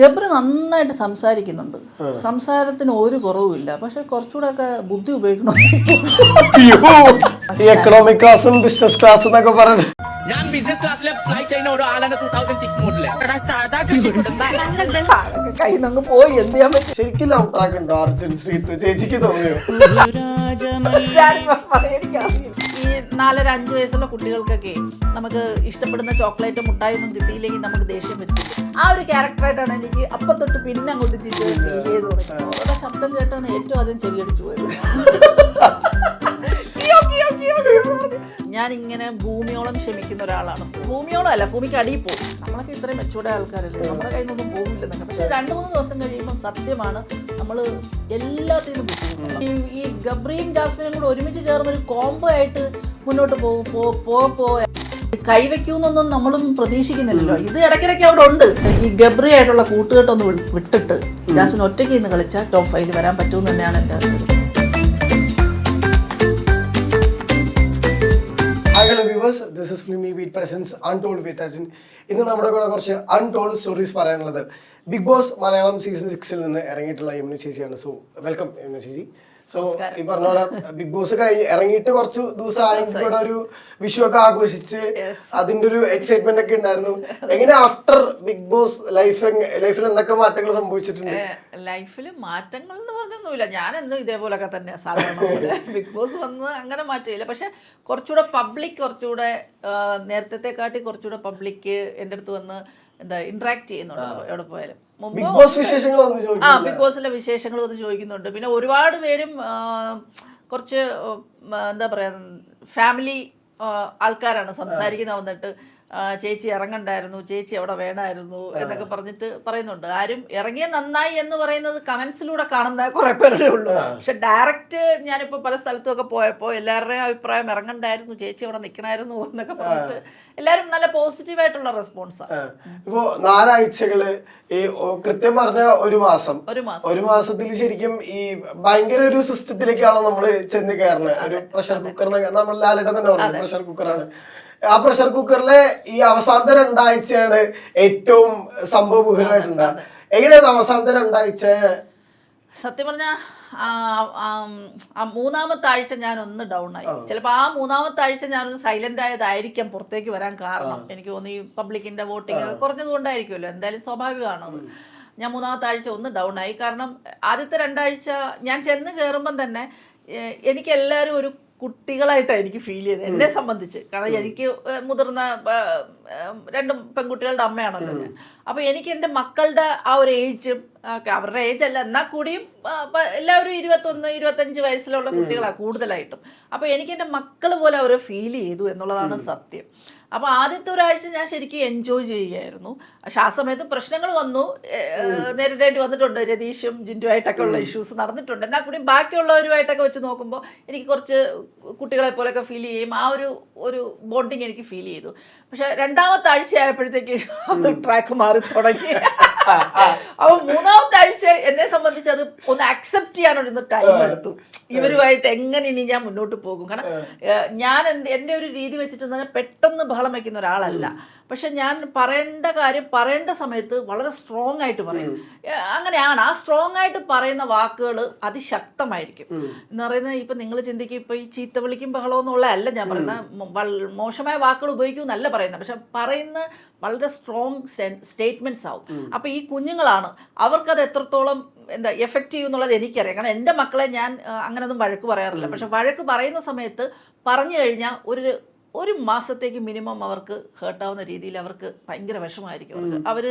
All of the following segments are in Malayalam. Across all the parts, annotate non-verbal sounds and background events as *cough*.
ഗബ്രി നന്നായിട്ട് സംസാരിക്കുന്നുണ്ട്. സംസാരത്തിന് ഒരു കുറവുമില്ല പക്ഷെ കുറച്ചുകൂടെ ഒക്കെ ബുദ്ധി ഉപയോഗിക്കണം. എക്കണോമിക് ക്ലാസ്സും ബിസിനസ് ക്ലാസ് എന്നൊക്കെ പറഞ്ഞു. ഞാൻ ബിസിനസ് ക്ലാസ്സിലെ ഫ്ലൈറ്റ് ചെയ്യുന്ന ഒരു ആളാണ് ടൂ തൗസൻഡ് സിക്സ് മോഡൽ കയ്യിൽ നിന്ന് പോയി. എന്ത് ചെയ്യാൻ പറ്റും? ശരിക്കും ലവ് ട്രാക്ക് ഉണ്ടോ? അർജുൻ ശ്രീത്ത് ചേച്ചിക്ക് തോന്നിയോ? ഞാനിപ്പോ പറയാൻ എനിക്കറിയില്ല. ഈ നാലര അഞ്ച് വയസ്സുള്ള കുട്ടികൾക്കൊക്കെ നമുക്ക് ഇഷ്ടപ്പെടുന്ന ചോക്ലേറ്റ് മുട്ടായൊന്നും കിട്ടിയില്ലെങ്കിൽ നമുക്ക് ദേഷ്യം വരും. ആ ഒരു ക്യാരക്ടറായിട്ടാണ് എനിക്ക് അപ്പം തൊട്ട് പിന്നെ അങ്ങോട്ട് ചെയ്ത് ഫീൽ ചെയ്ത് തുടങ്ങി അവരുടെ ശബ്ദം കേട്ടാണ് ഏറ്റവും ആദ്യം ചെവിയടിച്ചു പോയത്. ഞാനിങ്ങനെ ഭൂമിയോളം ക്ഷമിക്കുന്ന ഒരാളാണ്. ഭൂമിയോളം അല്ല ഭൂമിക്ക് അടിയിൽ പോകും. നമ്മളൊക്കെ ഇത്രയും മെച്ചൂടെ ആൾക്കാരല്ലേ നമ്മുടെ കയ്യിൽ നിന്നൊന്നും പോകില്ലെന്നൊക്കെ. പക്ഷെ രണ്ട് മൂന്ന് ദിവസം കഴിയുമ്പം സത്യമാണ് നമ്മൾ എല്ലാത്തിനും ഈ ഈ ഗബ്രിയും ജാസ്മിനും കൂടെ ഒരുമിച്ച് ചേർന്നൊരു കോംബോ ആയിട്ട് മുന്നോട്ട് പോകും പോ പോ. കൈവയ്ക്കൂന്നൊന്നും നമ്മളും പ്രതീക്ഷിക്കുന്നില്ലല്ലോ. ഇത് ഇടയ്ക്കിടയ്ക്ക് അവിടെ ഉണ്ട്. ഈ ഗബ്രി ആയിട്ടുള്ള കൂട്ടുകെട്ടൊന്ന് വിട്ടിട്ട് ജാസ്മിൻ ഒറ്റയ്ക്ക് ഇന്ന് കളിച്ചാൽ ടോപ്പ് ഫൈവിൽ വരാൻ പറ്റുമെന്ന് തന്നെയാണ് എന്റെ hello viewers this is Filmibeat presents untold with ഇന്ന് നമ്മുടെ കൂടെ കുറച്ച് അൺടോൾഡ് സ്റ്റോറീസ് പറയാനുള്ളത്. ബിഗ് ബോസ് മലയാളം സീസൺ സിക്സിൽ നിന്ന് ഇറങ്ങിയിട്ടുള്ള യമുന ചേച്ചിയാണ്. സോ വെൽക്കം യമുന ചേച്ചി. സോ ഈ പറഞ്ഞ പോലെ ബിഗ് ബോസ് കഴിഞ്ഞ് ഇറങ്ങിയിട്ട് കുറച്ച് ദിവസം ആയെങ്കിൽ കൂടെ ഒരു വിഷു ഒക്കെ ആഘോഷിച്ച് അതിന്റെ ഒരു എക്സൈറ്റ്മെന്റ് ഒക്കെ ഉണ്ടായിരുന്നു. എങ്ങനെ ആഫ്റ്റർ ബിഗ് ബോസ് ലൈഫ് ലൈഫിൽ എന്തൊക്കെ മാറ്റങ്ങൾ സംഭവിച്ചിട്ടുണ്ട്? ലൈഫിൽ മാറ്റങ്ങൾ എന്ന് പറഞ്ഞൊന്നുമില്ല. ഞാൻ എന്നും ഇതേപോലൊക്കെ തന്നെ സാധാരണ ബിഗ് ബോസ് *laughs* വന്ന് അങ്ങനെ മാറ്റമില്ല. പക്ഷെ കുറച്ചുകൂടെ പബ്ലിക് കുറച്ചുകൂടെ നേരത്തെ കാട്ടി കുറച്ചുകൂടെ പബ്ലിക് എന്റെ അടുത്ത് വന്ന് എന്താ ഇന്ററാക്ട് ചെയ്യുന്നുണ്ട് എവിടെ പോയാലും. ബിഗ് ബോസ് വിശേഷങ്ങൾ ഒന്ന് ആ ബിഗ് ബോസിലെ വിശേഷങ്ങൾ വന്ന് ചോദിക്കുന്നുണ്ട്. പിന്നെ ഒരുപാട് പേരും കുറച്ച് എന്താ പറയാ ഫാമിലി ആൾക്കാരാണ് സംസാരിക്കുന്ന വന്നിട്ട് ചേച്ചി ഇറങ്ങണ്ടായിരുന്നു ചേച്ചി അവിടെ വേണമായിരുന്നു എന്നൊക്കെ പറഞ്ഞിട്ട് പറയുന്നുണ്ട്. ആരും ഇറങ്ങിയ നന്നായി എന്ന് പറയുന്നത് കമന്റ്സിലൂടെ കാണുന്ന കുറെ പേരുടെ ഉള്ളൂ. പക്ഷെ ഡയറക്റ്റ് ഞാനിപ്പോ പല സ്ഥലത്തുമൊക്കെ പോയപ്പോൾ എല്ലാവരുടെയും അഭിപ്രായം ഇറങ്ങണ്ടായിരുന്നു ചേച്ചി അവിടെ നിൽക്കണമായിരുന്നു എന്നൊക്കെ പറഞ്ഞിട്ട് എല്ലാവരും നല്ല പോസിറ്റീവായിട്ടുള്ള റെസ്പോൺസാണ് ഇപ്പോ നാലാഴ്ചകൾ ഈ കൃത്യം പറഞ്ഞ ഒരു മാസം. ഒരു മാസം. ഒരു മാസത്തിൽ ശരിക്കും ഈ ഭയങ്കര ഒരു സിസ്റ്റത്തിലേക്കാണ് നമ്മൾ ചെന്ന് കയറുന്നത് ഒരു പ്രഷർ കുക്കർ നമ്മൾ ലാലേട്ടൻ തന്നെ പറഞ്ഞു പ്രഷർ കുക്കറാണ് ആ പ്രഷർ കുക്കറിലെ ഈ അവസാനത്തെ രണ്ടാഴ്ചയാണ് ഏറ്റവും സംഭവബഹുലമായിട്ടുണ്ടാകുക എങ്ങനെയാണ് അവസാനത്തെ രണ്ടാഴ്ച? സത്യം പറഞ്ഞ മൂന്നാമത്തെ ആഴ്ച ഞാൻ ഒന്ന് ഡൗൺ ആയി ചിലപ്പോൾ ആ മൂന്നാമത്തെ ആഴ്ച ഞാനൊന്ന് സൈലന്റ് ആയതായിരിക്കാം പുറത്തേക്ക് വരാൻ കാരണം. എനിക്ക് തോന്നുന്നു ഈ പബ്ലിക്കിന്റെ വോട്ടിംഗ് കുറഞ്ഞത് കൊണ്ടായിരിക്കുമല്ലോ. എന്തായാലും സ്വാഭാവികമാണത് ഞാൻ മൂന്നാമത്തെ ആഴ്ച ഒന്ന് ഡൗൺ ആയി. കാരണം ആദ്യത്തെ രണ്ടാഴ്ച ഞാൻ ചെന്ന് കയറുമ്പം തന്നെ എനിക്ക് എല്ലാവരും ഒരു കുട്ടികളായിട്ടാണ് എനിക്ക് ഫീൽ ചെയ്തത് എന്നെ സംബന്ധിച്ച്. കാരണം എനിക്ക് മുതിർന്ന രണ്ട് പെൺകുട്ടികളുടെ അമ്മയാണല്ലോ ഞാൻ. അപ്പോൾ എനിക്ക് എന്റെ മക്കളുടെ ആ ഒരു ഏജും അവരുടെ ഏജ് അല്ല. എന്നാൽ കൂടിയും എല്ലാവരും ഇരുപത്തൊന്ന് ഇരുപത്തഞ്ച് വയസ്സിലുള്ള കുട്ടികളാണ് കൂടുതലായിട്ടും. അപ്പോൾ എനിക്ക് എന്റെ മക്കൾ പോലെ അവരെ ഫീൽ ചെയ്തു എന്നുള്ളതാണ് സത്യം. അപ്പോൾ ആദ്യത്തെ ഒരാഴ്ച ഞാൻ ശരിക്കും എൻജോയ് ചെയ്യുകയായിരുന്നു. പക്ഷെ ആ സമയത്ത് പ്രശ്നങ്ങൾ വന്നു. നേരിടേണ്ടി വന്നിട്ടുണ്ട്. രതീഷും ജിന്റുമായിട്ടൊക്കെ ഉള്ള ഇഷ്യൂസ് നടന്നിട്ടുണ്ട്. എന്നാൽ കൂടി ബാക്കിയുള്ളവരുമായിട്ടൊക്കെ വെച്ച് നോക്കുമ്പോൾ എനിക്ക് കുറച്ച് കുട്ടികളെ പോലെയൊക്കെ ഫീൽ ചെയ്യും ആ ഒരു ഒരു ബോണ്ടിങ് എനിക്ക് ഫീൽ ചെയ്തു. പക്ഷെ രണ്ടാമത്തെ ആഴ്ച ആയപ്പോഴത്തേക്ക് അത് ട്രാക്ക് മാറി തുടങ്ങി. *laughs* അപ്പൊ മൂന്നാമത്തെ ആഴ്ച എന്നെ സംബന്ധിച്ച് അത് ഒന്ന് അക്സെപ്റ്റ് ചെയ്യാനൊരു ടൈം എടുത്തു. ഇവരുമായിട്ട് എങ്ങനെ ഇനി ഞാൻ മുന്നോട്ട് പോകും? കാരണം ഞാൻ എന്റെ എന്റെ ഒരു രീതി വെച്ചിട്ട് പെട്ടെന്ന് ബഹളം വയ്ക്കുന്ന ഒരാളല്ല. പക്ഷെ ഞാൻ പറയേണ്ട കാര്യം പറയേണ്ട സമയത്ത് വളരെ സ്ട്രോങ് ആയിട്ട് പറയും. അങ്ങനെയാണ്. ആ സ്ട്രോങ് ആയിട്ട് പറയുന്ന വാക്കുകൾ അതിശക്തമായിരിക്കും. എന്ന് പറയുന്നത് ഇപ്പൊ നിങ്ങൾ ചിന്തിക്കും ഇപ്പൊ ഈ ചീത്ത വിളിക്കും ബഹളമെന്നുള്ള അല്ല ഞാൻ പറയുന്നത്. മോശമായ വാക്കുകൾ ഉപയോഗിക്കും എന്നല്ല പറയുന്നത്. പക്ഷെ പറയുന്ന വളരെ സ്ട്രോങ് സ്റ്റേറ്റ്മെന്റ്സ് ആവും. അപ്പൊ ഈ കുഞ്ഞുങ്ങളാണ്. അവർക്കത് എത്രത്തോളം എന്താ എഫക്റ്റ് ചെയ്യും എന്നുള്ളത് എനിക്കറിയാം. കാരണം എന്റെ മക്കളെ ഞാൻ അങ്ങനെയൊന്നും വഴക്ക് പറയാറില്ല. പക്ഷെ വഴക്ക് പറയുന്ന സമയത്ത് പറഞ്ഞു കഴിഞ്ഞാൽ ഒരു ഒരു മാസത്തേക്ക് മിനിമം അവർക്ക് ഹേർട്ടാവുന്ന രീതിയിൽ അവർക്ക് ഭയങ്കര വിഷമമായിരിക്കും അവർക്ക്. അവർ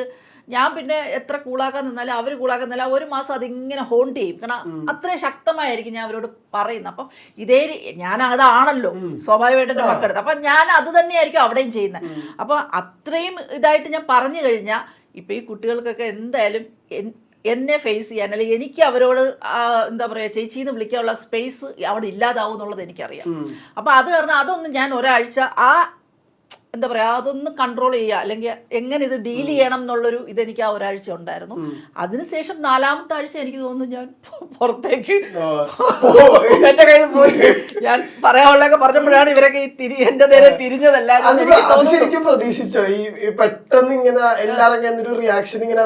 ഞാൻ പിന്നെ എത്ര കൂളാക്കാൻ നിന്നാലും അവർ കൂളാക്കാൻ നിന്നാലും ഒരു മാസം അതിങ്ങനെ ഹോണ്ട് ചെയ്യും. കാരണം അത്രയും ശക്തമായിരിക്കും ഞാൻ അവരോട് പറയുന്നത്. അപ്പം ഇതേ ഞാൻ അതാണല്ലോ സ്വാഭാവികമായിട്ട് എന്റെ മക്കളുടെ അപ്പം ഞാൻ അത് തന്നെയായിരിക്കും അവിടെയും ചെയ്യുന്നത്. അപ്പം അത്രയും ഇതായിട്ട് ഞാൻ പറഞ്ഞു കഴിഞ്ഞാൽ ഇപ്പം ഈ കുട്ടികൾക്കൊക്കെ എന്തായാലും എന്നെ ഫേസ് ചെയ്യാൻ അല്ലെങ്കിൽ എനിക്ക് അവരോട് എന്താ പറയുക ചേച്ചി എന്ന് വിളിക്കാനുള്ള സ്പേസ് അവിടെ ഇല്ലാതാവും എന്നുള്ളത് എനിക്കറിയാം. അപ്പോൾ അത് കാരണം അതൊന്നും ഞാൻ ഒരാഴ്ച ആ എന്താ പറയാ അതൊന്ന് കൺട്രോൾ ചെയ്യുക. അല്ലെങ്കിൽ എങ്ങനെ ഇത് ഡീൽ ചെയ്യണം എന്നുള്ളൊരു ഇതെനിക്ക് ആ ഒരാഴ്ച ഉണ്ടായിരുന്നു. അതിനുശേഷം നാലാമത്തെ ആഴ്ച എനിക്ക് തോന്നുന്നു ഞാൻ പുറത്തേക്ക് എന്റെ കയ്യിൽ പോയി. ഞാൻ പറയാനുള്ളതൊക്കെ പറഞ്ഞപ്പോഴാണ് ഇവരൊക്കെ ഈ തിരി എന്റെ നേരെ തിരിഞ്ഞതല്ല ശരിക്കും പ്രതീക്ഷിച്ചോ? ഈ പെട്ടെന്ന് ഇങ്ങനെ എല്ലാവരും ഒരു റിയാക്ഷൻ ഇങ്ങനെ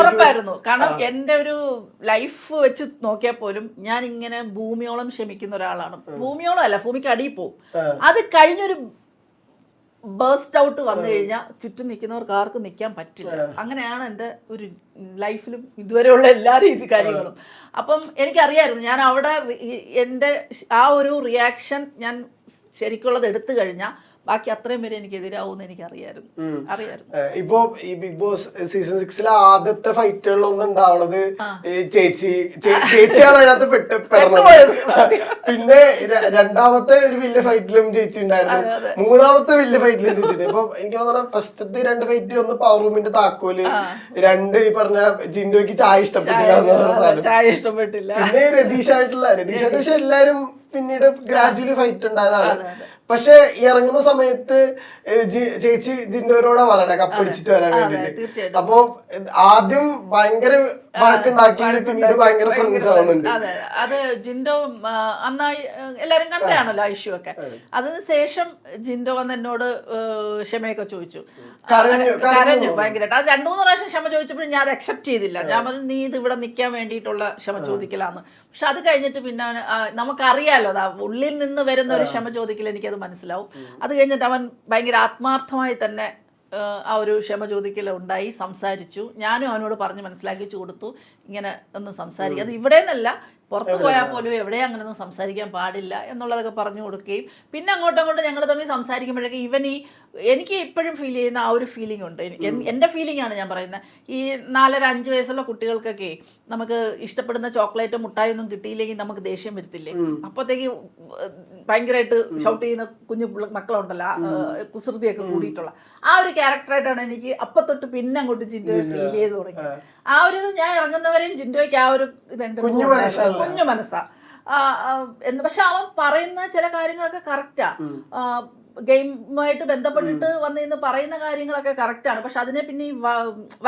ഉറപ്പായിരുന്നു. കാരണം എന്റെ ഒരു ലൈഫ് വെച്ച് നോക്കിയാൽ പോലും ഞാൻ ഇങ്ങനെ ഭൂമിയോളം ക്ഷമിക്കുന്ന ഒരാളാണ്. ഭൂമിയോളം അല്ല ഭൂമിക്ക് അടിയിൽ പോവും. അത് കഴിഞ്ഞൊരു ബേസ്റ്റ് ഔട്ട് വന്നു കഴിഞ്ഞാൽ ചുറ്റും നിൽക്കുന്നവർക്ക് ആർക്കും നിൽക്കാൻ പറ്റില്ല. അങ്ങനെയാണ് എന്റെ ഒരു ലൈഫിലും ഇതുവരെയുള്ള എല്ലാ രീതി കാര്യങ്ങളും. അപ്പം എനിക്കറിയായിരുന്നു ഞാൻ അവിടെ എന്റെ ആ ഒരു റിയാക്ഷൻ ഞാൻ ശരിക്കുള്ളത് എടുത്തു കഴിഞ്ഞാൽ ബാക്കി അത്രയും പേര് എനിക്ക് എതിരാവുമെന്ന് എനിക്കറിയായിരുന്നു അറിയായിരുന്നു. ഇപ്പൊ ഈ ബിഗ് ബോസ് സീസൺ സിക്സിലെ ആദ്യത്തെ ഫൈറ്റുകളിലൊന്നും ഉണ്ടാവണത് ഈ ചേച്ചി ചേച്ചിയാണ് അതിനകത്ത് പെട്ട് പിന്നെ രണ്ടാമത്തെ ഒരു വലിയ ഫൈറ്റിലും ചേച്ചി ഉണ്ടായിരുന്നു മൂന്നാമത്തെ വലിയ ഫൈറ്റിലും ചേച്ചി ഇപ്പൊ എനിക്ക് തോന്നുന്നത് ഫസ്റ്റത്തെ രണ്ട് ഫൈറ്റ് ഒന്ന് പവർ റൂമിന്റെ താക്കോൽ രണ്ട് ഈ പറഞ്ഞ ജിൻഡോയ്ക്ക് ചായ ഇഷ്ടപ്പെട്ടില്ല ചായ ഇഷ്ടപ്പെട്ടില്ല. പിന്നെ രതീഷായിട്ടുള്ള രതീഷായിട്ട് പക്ഷെ എല്ലാരും പിന്നീട് ഗ്രാജുവലി ഫൈറ്റ് ഉണ്ടായതാണ്. പക്ഷെ ഇറങ്ങുന്ന സമയത്ത് ചേച്ചി ജിൻഡോരോടാ പറയണേ കപ്പടിച്ചിട്ട് വരാൻ വേണ്ടിട്ട്. അപ്പൊ ആദ്യം ഭയങ്കര വഴക്കുണ്ടാക്കി. പിന്നീട് ഭയങ്കര ഫ്രണ്ട്സ് ആവുന്നുണ്ട്. അതെ ജിൻഡോ അന്നായി എല്ലാരും കണ്ടാണല്ലോ ഐഷു ഒക്കെ. അതിന് ശേഷം ജിൻഡോ വന്ന് എന്നോട് ക്ഷമയൊക്കെ ചോദിച്ചു. കരഞ്ഞു, ഭയങ്കരമായിട്ട്. അത് രണ്ടു മൂന്ന് പ്രാവശ്യം ക്ഷമ ചോദിച്ചപ്പോഴും ഞാൻ അത് അക്സെപ്റ്റ് ചെയ്തില്ല ഞാൻ പറഞ്ഞു നീ ഇത് ഇവിടെ നിൽക്കാൻ വേണ്ടിയിട്ടുള്ള ക്ഷമ ചോദിക്കലാന്ന്. പക്ഷെ അത് കഴിഞ്ഞിട്ട് പിന്നെ നമുക്കറിയാലോ അതാ ഉള്ളിൽ നിന്ന് വരുന്ന ഒരു ക്ഷമ ചോദിക്കൽ എനിക്കത് മനസ്സിലാവും. അത് കഴിഞ്ഞിട്ട് അവൻ ഭയങ്കര ആത്മാർത്ഥമായി തന്നെ ആ ഒരു ക്ഷമ ചോദിക്കൽ ഉണ്ടായി സംസാരിച്ചു. ഞാനും അവനോട് പറഞ്ഞ് മനസ്സിലാക്കിച്ചു കൊടുത്തു. ഇങ്ങനെ ഒന്ന് സംസാരിക്കുക. അത് ഇവിടെ നിന്നല്ല പുറത്ത് പോയാൽ പോലും എവിടെ അങ്ങനെയൊന്നും സംസാരിക്കാൻ പാടില്ല എന്നുള്ളതൊക്കെ പറഞ്ഞു കൊടുക്കുകയും പിന്നെ അങ്ങോട്ടും അങ്ങോട്ടും ഞങ്ങൾ തമ്മിൽ സംസാരിക്കുമ്പോഴേക്കും ഇവൻ ഈ എനിക്ക് ഇപ്പോഴും ഫീൽ ചെയ്യുന്ന ആ ഒരു ഫീലിംഗ് ഉണ്ട്. എന്റെ ഫീലിംഗ് ആണ് ഞാൻ പറയുന്നത്. ഈ നാലര അഞ്ച് വയസ്സുള്ള കുട്ടികൾക്കൊക്കെ നമുക്ക് ഇഷ്ടപ്പെടുന്ന ചോക്ലേറ്റ് മുട്ടായി ഒന്നും കിട്ടിയില്ലെങ്കിൽ നമുക്ക് ദേഷ്യം വരുത്തില്ലേ? അപ്പോഴത്തേക്ക് ഭയങ്കരമായിട്ട് ഷൗട്ട് ചെയ്യുന്ന കുഞ്ഞു മക്കളുണ്ടല്ലോ കുസൃതിയൊക്കെ കൂടിയിട്ടുള്ള. ആ ഒരു ക്യാരക്ടറായിട്ടാണ് എനിക്ക് അപ്പത്തൊട്ട് പിന്നെ അങ്ങോട്ട് ജിൻഡോ ഫീൽ ചെയ്ത് തുടങ്ങി ആ ഒരു ഇത് ഞാൻ ഇറങ്ങുന്നവരെയും ജിൻഡോയ്ക്ക് ആ ഒരു ഇതുണ്ട്. കുഞ്ഞു മനസ്സാ. എന്ന് പക്ഷെ അവൻ പറയുന്ന ചില കാര്യങ്ങളൊക്കെ കറക്റ്റാ. ഗെയിമുമായിട്ട് ബന്ധപ്പെട്ടിട്ട് വന്ന് ഇന്ന് പറയുന്ന കാര്യങ്ങളൊക്കെ കറക്റ്റാണ്. പക്ഷെ അതിനെ പിന്നെ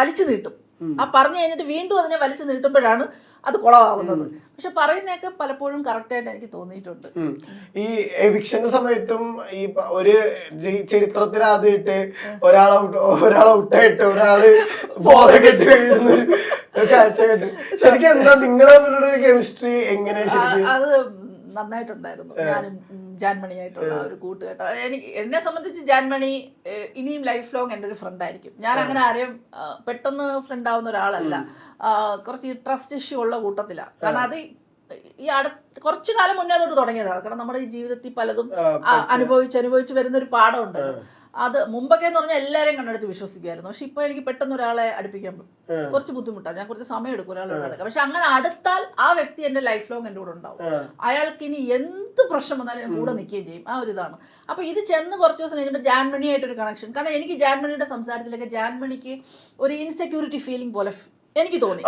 വലിച്ചു നീട്ടും. ആ പറഞ്ഞു കഴിഞ്ഞിട്ട് വീണ്ടും അതിനെ വലിച്ചു നീട്ടുമ്പോഴാണ് അത് കുളമാവുന്നത്. പക്ഷെ പറയുന്നതൊക്കെ പലപ്പോഴും കറക്റ്റായിട്ട് എനിക്ക് തോന്നിയിട്ടുണ്ട്. ഈ എവിക്ഷന്റെ സമയത്തും ഈ ഒരു ചരിത്രത്തിൽ ആദ്യമായിട്ട് ഒരാളെ ഔട്ട് ഒരാളെ ഔട്ടായിട്ട് ഒരാൾ ബോധം കെട്ടി കാഴ്ച കണ്ട്. ശരിക്കും എന്താ നിങ്ങളെ കെമിസ്ട്രി എങ്ങനെ അത് നന്നായിട്ടുണ്ടായിരുന്നു. ഞാനും ജാൻമണിയായിട്ടുള്ള ഒരു കൂട്ടുകെട്ട്. എനിക്ക് എന്നെ സംബന്ധിച്ച് ജാൻമണി ഇനിയും ലൈഫ് ലോങ് എന്റെ ഒരു ഫ്രണ്ട് ആയിരിക്കും. ഞാൻ അങ്ങനെ ആരെയും പെട്ടെന്ന് ഫ്രണ്ട് ആവുന്ന ഒരാളല്ല. കുറച്ച് ട്രസ്റ്റ് ഇഷ്യൂ ഉള്ള കൂട്ടത്തിലാണ് കാരണം അത് ഈ- അടുത്ത കുറച്ചു കാലം മുന്നേ തൊട്ട് തുടങ്ങിയതാണ് കാരണം നമ്മുടെ ഈ ജീവിതത്തിൽ പലതും അനുഭവിച്ച് അനുഭവിച്ച് വരുന്ന ഒരു പാഠമുണ്ട്. അത് മുമ്പൊക്കെ എന്ന് പറഞ്ഞാൽ എല്ലാവരെയും കണ്ടെടുത്ത് വിശ്വസിക്കുമായിരുന്നു പക്ഷെ ഇപ്പൊ എനിക്ക് പെട്ടെന്ന് ഒരാളെ അടുപ്പിക്കാൻ കുറച്ച് ബുദ്ധിമുട്ടാണ് ഞാൻ കുറച്ച് സമയം എടുക്കും ഒരാളെ അടുക്കാം പക്ഷെ അങ്ങനെ അടുത്താൽ ആ വ്യക്തി എന്റെ ലൈഫ് ലോങ് എന്റെ കൂടെ ഉണ്ടാവും. അയാൾക്ക് ഇനി എന്ത് പ്രശ്നം വന്നാലും ഞാൻ കൂടെ നിൽക്കുകയും ചെയ്യും. ആ ഒരു ഇതാണ്. അപ്പൊ ഇത് ചെന്ന് കുറച്ച് ദിവസം കഴിഞ്ഞപ്പോൾ ജാൻമണിയായിട്ടൊരു കണക്ഷൻ കാരണം എനിക്ക് ജാൻമണിയുടെ സംസാരത്തിലൊക്കെ ജാൻമണിക്ക് ഒരു ഇൻസെക്യൂരിറ്റി ഫീലിംഗ് പോലെ എനിക്ക് തോന്നി.